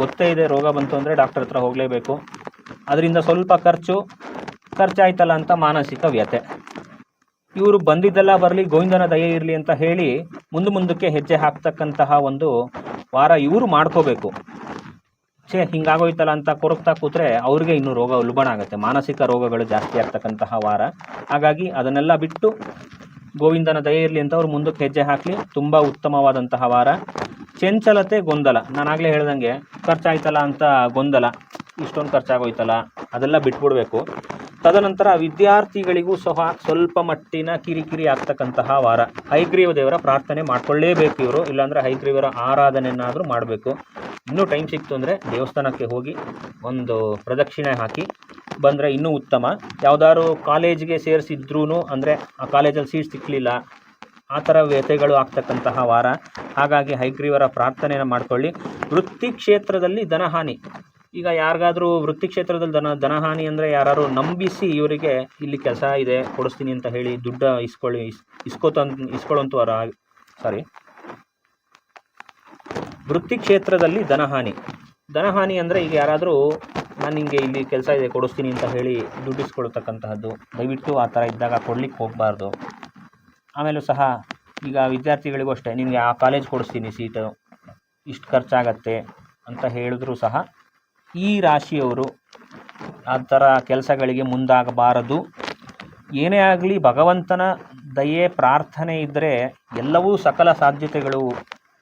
S2: ಗೊತ್ತೇ ಇದೆ, ರೋಗ ಬಂತು ಅಂದರೆ ಡಾಕ್ಟರ್ ಹತ್ರ ಹೋಗಲೇಬೇಕು. ಅದರಿಂದ ಸ್ವಲ್ಪ ಖರ್ಚು, ಖರ್ಚಾಯ್ತಲ್ಲ ಅಂತ ಮಾನಸಿಕ ವ್ಯತೆ ಇವರು ಬಂದಿದ್ದೆಲ್ಲ ಬರಲಿ, ಗೋವಿಂದನ ದಯೆ ಇರಲಿ ಅಂತ ಹೇಳಿ ಮುಂದೆ ಮುಂದಕ್ಕೆ ಹೆಜ್ಜೆ ಹಾಕ್ತಕ್ಕಂತಹ ಒಂದು ವಾರ ಇವರು ಮಾಡ್ಕೋಬೇಕು. ಛೇ, ಹಿಂಗಾಗೋಯ್ತಲ್ಲ ಅಂತ ಕೊರಗ್ತಾ ಕೂತ್ರೆ ಅವ್ರಿಗೆ ಇನ್ನೂ ರೋಗ ಉಲ್ಬಣ ಆಗುತ್ತೆ. ಮಾನಸಿಕ ರೋಗಗಳು ಜಾಸ್ತಿ ಆಗ್ತಕ್ಕಂತಹ ವಾರ. ಹಾಗಾಗಿ ಅದನ್ನೆಲ್ಲ ಬಿಟ್ಟು ಗೋವಿಂದನ ದಯೆ ಇರಲಿ ಅಂತ ಅವ್ರು ಮುಂದಕ್ಕೆ ಹೆಜ್ಜೆ ಹಾಕಲಿ. ತುಂಬ ಉತ್ತಮವಾದಂತಹ ವಾರ. ಚಂಚಲತೆ, ಗೊಂದಲ. ನಾನು ಆಗಲೇ ಹೇಳ್ದಂಗೆ ಖರ್ಚಾಯ್ತಲ್ಲ ಅಂತ ಗೊಂದಲ, ಇಷ್ಟೊಂದು ಖರ್ಚಾಗೋಯ್ತಲ್ಲ, ಅದೆಲ್ಲ ಬಿಟ್ಬಿಡಬೇಕು. ತದನಂತರ ವಿದ್ಯಾರ್ಥಿಗಳಿಗೂ ಸಹ ಸ್ವಲ್ಪ ಮಟ್ಟಿನ ಕಿರಿಕಿರಿ ಆಗ್ತಕ್ಕಂತಹ ವಾರ. ಹೈಗ್ರೀವ ದೇವರ ಪ್ರಾರ್ಥನೆ ಮಾಡ್ಕೊಳ್ಳೇಬೇಕು ಇವರು. ಇಲ್ಲಾಂದರೆ ಹೈಗ್ರೀವರ ಆರಾಧನೆಯನ್ನಾದರೂ ಮಾಡಬೇಕು. ಇನ್ನೂ ಟೈಮ್ ಸಿಕ್ತು ಅಂದರೆ ದೇವಸ್ಥಾನಕ್ಕೆ ಹೋಗಿ ಒಂದು ಪ್ರದಕ್ಷಿಣೆ ಹಾಕಿ ಬಂದರೆ ಇನ್ನೂ ಉತ್ತಮ. ಯಾವುದಾದ್ರು ಕಾಲೇಜಿಗೆ ಸೇರಿಸಿದ್ರೂ ಅಂದರೆ ಆ ಕಾಲೇಜಲ್ಲಿ ಸೀಟ್ ಸಿಕ್ಕಲಿಲ್ಲ ಆ ಥರ ವ್ಯಥೆಗಳು ಆಗ್ತಕ್ಕಂತಹ ವಾರ. ಹಾಗಾಗಿ ಹೈಗ್ರೀವರ ಪ್ರಾರ್ಥನೆಯನ್ನು ಮಾಡ್ಕೊಳ್ಳಿ. ವೃತ್ತಿ ಕ್ಷೇತ್ರದಲ್ಲಿ ಧನಹಾನಿ. ಈಗ ಯಾರಿಗಾದರೂ ವೃತ್ತಿ ಕ್ಷೇತ್ರದಲ್ಲಿ ಧನ, ಧನಹಾನಿ ಅಂದರೆ ಯಾರು ನಂಬಿಸಿ ಇವರಿಗೆ ಇಲ್ಲಿ ಕೆಲಸ ಇದೆ, ಕೊಡಿಸ್ತೀನಿ ಅಂತ ಹೇಳಿ ದುಡ್ಡು ಇಸ್ಕೊಳ್ಳಿ, ಇಸ್ ಇಸ್ಕೋತ ಇಸ್ಕೊಳ್ಳೋಂಥವ್ರ ಸಾರಿ ವೃತ್ತಿ ಕ್ಷೇತ್ರದಲ್ಲಿ ಧನಹಾನಿ. ಧನಹಾನಿ ಅಂದರೆ ಈಗ ಯಾರಾದರೂ, ನಾನು ನಿಮಗೆ ಇಲ್ಲಿ ಕೆಲಸ ಇದೆ, ಕೊಡಿಸ್ತೀನಿ ಅಂತ ಹೇಳಿ ದುಡ್ಡಿಸ್ಕೊಳ್ತಕ್ಕಂತಹದ್ದು ದಯವಿಟ್ಟು ಆ ಥರ ಇದ್ದಾಗ ಕೊಡ್ಲಿಕ್ಕೆ ಹೋಗಬಾರ್ದು. ಆಮೇಲೂ ಸಹ, ಈಗ ವಿದ್ಯಾರ್ಥಿಗಳಿಗೂ ಅಷ್ಟೇ ನಿಮಗೆ ಆ ಕಾಲೇಜ್ ಕೊಡಿಸ್ತೀನಿ, ಸೀಟು, ಇಷ್ಟು ಖರ್ಚಾಗತ್ತೆ ಅಂತ ಹೇಳಿದ್ರು ಸಹ, ಈ ರಾಶಿಯವರು ಆ ಥರ ಕೆಲಸಗಳಿಗೆ ಮುಂದಾಗಬಾರದು. ಏನೇ ಆಗಲಿ, ಭಗವಂತನ ದಯೆ, ಪ್ರಾರ್ಥನೆ ಇದ್ದರೆ ಎಲ್ಲವೂ ಸಕಲ ಸಾಧ್ಯತೆಗಳು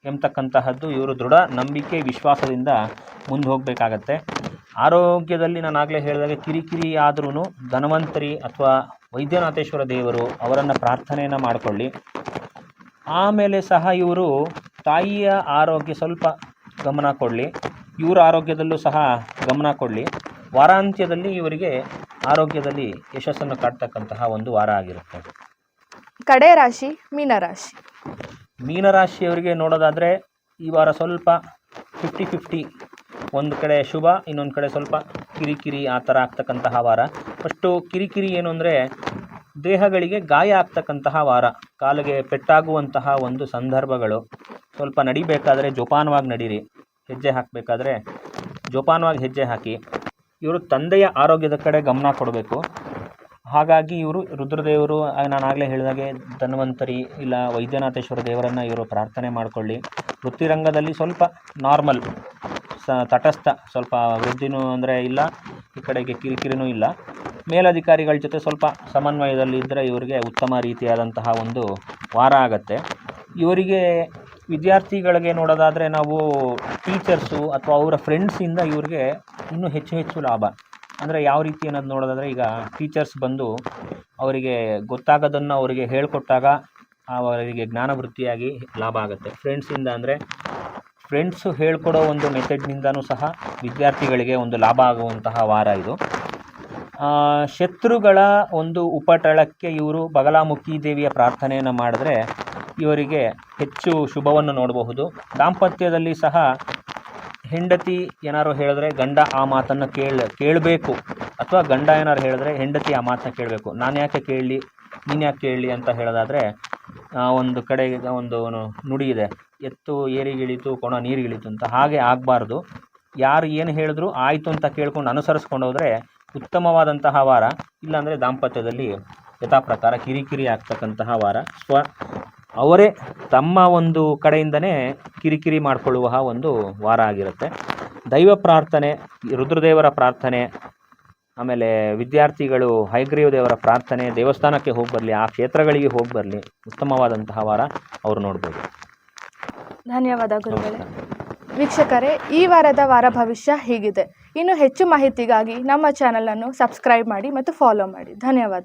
S2: ಎಂಬತಕ್ಕಂತಹದ್ದು ಇವರು ದೃಢ ನಂಬಿಕೆ, ವಿಶ್ವಾಸದಿಂದ ಮುಂದೆ ಹೋಗಬೇಕಾಗತ್ತೆ. ಆರೋಗ್ಯದಲ್ಲಿ ನಾನು ಆಗಲೇ ಹೇಳಿದಾಗ ಕಿರಿಕಿರಿ ಆದ್ರೂ ಧನ್ವಂತರಿ ಅಥವಾ ವೈದ್ಯನಾಥೇಶ್ವರ ದೇವರು ಅವರನ್ನು ಪ್ರಾರ್ಥನೆಯನ್ನು ಮಾಡಿಕೊಳ್ಳಿ. ಆಮೇಲೆ ಸಹ ಇವರು ತಾಯಿಯ ಆರೋಗ್ಯ ಸ್ವಲ್ಪ ಗಮನ ಕೊಡಲಿ. ಇವರ ಆರೋಗ್ಯದಲ್ಲೂ ಸಹ ಗಮನ ಕೊಡಲಿ. ವಾರಾಂತ್ಯದಲ್ಲಿ ಇವರಿಗೆ ಆರೋಗ್ಯದಲ್ಲಿ ಯಶಸ್ಸನ್ನು ಕಾಡ್ತಕ್ಕಂತಹ ಒಂದು ವಾರ ಆಗಿರುತ್ತೆ.
S1: ಕಡೆ ರಾಶಿ, ಮೀನರಾಶಿ.
S2: ಮೀನರಾಶಿಯವರಿಗೆ ನೋಡೋದಾದರೆ ಈ ವಾರ ಸ್ವಲ್ಪ ಫಿಫ್ಟಿ ಫಿಫ್ಟಿ ಒಂದು ಕಡೆ ಶುಭ, ಇನ್ನೊಂದು ಕಡೆ ಸ್ವಲ್ಪ ಕಿರಿಕಿರಿ ಆ ಥರ ಆಗ್ತಕ್ಕಂತಹ ವಾರ. ಫಸ್ಟು ಕಿರಿಕಿರಿ ಏನು ಅಂದರೆ ದೇಹಗಳಿಗೆ ಗಾಯ ಆಗ್ತಕ್ಕಂತಹ ವಾರ. ಕಾಲಿಗೆ ಪೆಟ್ಟಾಗುವಂತಹ ಒಂದು ಸಂದರ್ಭಗಳು. ಸ್ವಲ್ಪ ನಡಿಬೇಕಾದರೆ ಜೋಪಾನವಾಗಿ ನಡೀರಿ. ಹೆಜ್ಜೆ ಹಾಕಬೇಕಾದ್ರೆ ಜೋಪಾನವಾಗಿ ಹೆಜ್ಜೆ ಹಾಕಿ. ಇವರು ತಂದೆಯ ಆರೋಗ್ಯದ ಕಡೆ ಗಮನ ಕೊಡಬೇಕು. ಹಾಗಾಗಿ ಇವರು ರುದ್ರದೇವರು ನಾನು ಆಗಲೇ ಹೇಳಿದಾಗೆ ಧನ್ವಂತರಿ ಇಲ್ಲ ವೈದ್ಯನಾಥೇಶ್ವರ ದೇವರನ್ನು ಇವರು ಪ್ರಾರ್ಥನೆ ಮಾಡಿಕೊಳ್ಳಿ. ವೃತ್ತಿರಂಗದಲ್ಲಿ ಸ್ವಲ್ಪ ನಾರ್ಮಲ್ ಸ ತಟಸ್ಥ, ಸ್ವಲ್ಪ ವೃದ್ಧಿನೂ ಅಂದರೆ ಇಲ್ಲ, ಈ ಕಡೆಗೆ ಕಿರಿಕಿರಿನೂ ಇಲ್ಲ. ಮೇಲಧಿಕಾರಿಗಳ ಜೊತೆ ಸ್ವಲ್ಪ ಸಮನ್ವಯದಲ್ಲಿ ಇದ್ದರೆ ಇವರಿಗೆ ಉತ್ತಮ ರೀತಿಯಾದಂತಹ ಒಂದು ವಾರ ಆಗತ್ತೆ. ಇವರಿಗೆ ವಿದ್ಯಾರ್ಥಿಗಳಿಗೆ ನೋಡೋದಾದರೆ ನಾವು ಟೀಚರ್ಸು ಅಥವಾ ಅವರ ಫ್ರೆಂಡ್ಸಿಂದ ಇವ್ರಿಗೆ ಇನ್ನೂ ಹೆಚ್ಚು ಹೆಚ್ಚು ಲಾಭ. ಅಂದರೆ ಯಾವ ರೀತಿ ಅನ್ನೋದು ನೋಡೋದಾದರೆ ಈಗ ಟೀಚರ್ಸ್ ಬಂದು ಅವರಿಗೆ ಗೊತ್ತಾಗೋದನ್ನು ಅವರಿಗೆ ಹೇಳಿಕೊಟ್ಟಾಗ ಅವರಿಗೆ ಜ್ಞಾನವೃತ್ತಿಯಾಗಿ ಲಾಭ ಆಗುತ್ತೆ. ಫ್ರೆಂಡ್ಸಿಂದ ಅಂದರೆ ಫ್ರೆಂಡ್ಸು ಹೇಳ್ಕೊಡೋ ಒಂದು ಮೆಥಡ್ನಿಂದನೂ ಸಹ ವಿದ್ಯಾರ್ಥಿಗಳಿಗೆ ಒಂದು ಲಾಭ ಆಗುವಂತಹ ವಾರ ಇದು. ಶತ್ರುಗಳ ಒಂದು ಉಪಟಳಕ್ಕೆ ಇವರು ಬಗಲಾಮುಖಿ ದೇವಿಯ ಪ್ರಾರ್ಥನೆಯನ್ನು ಮಾಡಿದ್ರೆ ಇವರಿಗೆ ಹೆಚ್ಚು ಶುಭವನ್ನು ನೋಡಬಹುದು. ದಾಂಪತ್ಯದಲ್ಲಿ ಸಹ ಹೆಂಡತಿ ಏನಾರು ಹೇಳಿದ್ರೆ ಗಂಡ ಆ ಮಾತನ್ನು ಕೇಳ, ಕೇಳಬೇಕು. ಅಥವಾ ಗಂಡ ಏನಾರು ಹೇಳಿದ್ರೆ ಹೆಂಡತಿ ಆ ಮಾತನ್ನ ಕೇಳಬೇಕು. ನಾನು ಯಾಕೆ ಕೇಳಲಿ? ನೀನು ಯಾಕೆ ಕೇಳಲಿ ಅಂತ ಹೇಳೋದಾದರೆ ಒಂದು ಕಡೆ ಒಂದು ನುಡಿ ಇದೆ. ಎತ್ತು ಏರಿಗಿಳಿತು ಕೊಣ ನೀರಿಗಿಳಿತು ಅಂತ ಹಾಗೆ ಆಗಬಾರ್ದು. ಯಾರು ಏನು ಹೇಳಿದ್ರು ಆಯಿತು ಅಂತ ಕೇಳ್ಕೊಂಡು ಅನುಸರಿಸ್ಕೊಂಡು ಹೋದರೆ ಉತ್ತಮವಾದಂತಹ ವಾರ. ಇಲ್ಲಾಂದರೆ ದಾಂಪತ್ಯದಲ್ಲಿ ಯಥಾ ಪ್ರಕಾರ ಕಿರಿಕಿರಿ ಆಗ್ತಕ್ಕಂತಹ ವಾರ. ಸ್ವ ಅವರೇ ತಮ್ಮ ಒಂದು ಕಡೆಯಿಂದನೇ ಕಿರಿಕಿರಿ ಮಾಡಿಕೊಳ್ಳುವ ಒಂದು ವಾರ ಆಗಿರುತ್ತೆ. ದೈವ ಪ್ರಾರ್ಥನೆ ರುದ್ರದೇವರ ಪ್ರಾರ್ಥನೆ ಆಮೇಲೆ ವಿದ್ಯಾರ್ಥಿಗಳು ಹೈಗ್ರೀವ ದೇವರ ಪ್ರಾರ್ಥನೆ ದೇವಸ್ಥಾನಕ್ಕೆ ಹೋಗಿ ಬರಲಿ ಆ ಕ್ಷೇತ್ರಗಳಿಗೆ ಹೋಗಿ ಬರಲಿ ಉತ್ತಮವಾದಂತಹ ವಾರ ಅವರು ನೋಡ್ಬೋದು.
S1: ಧನ್ಯವಾದ ಗುರುಗಳೇ. ವೀಕ್ಷಕರೇ ಈ ವಾರದ ವಾರ ಭವಿಷ್ಯ ಹೀಗಿದೆ? ಇನ್ನು ಹೆಚ್ಚು ಮಾಹಿತಿಗಾಗಿ ನಮ್ಮ ಚಾನಲನ್ನು ಸಬ್ಸ್ಕ್ರೈಬ್ ಮಾಡಿ ಮತ್ತು ಫಾಲೋ ಮಾಡಿ. ಧನ್ಯವಾದ.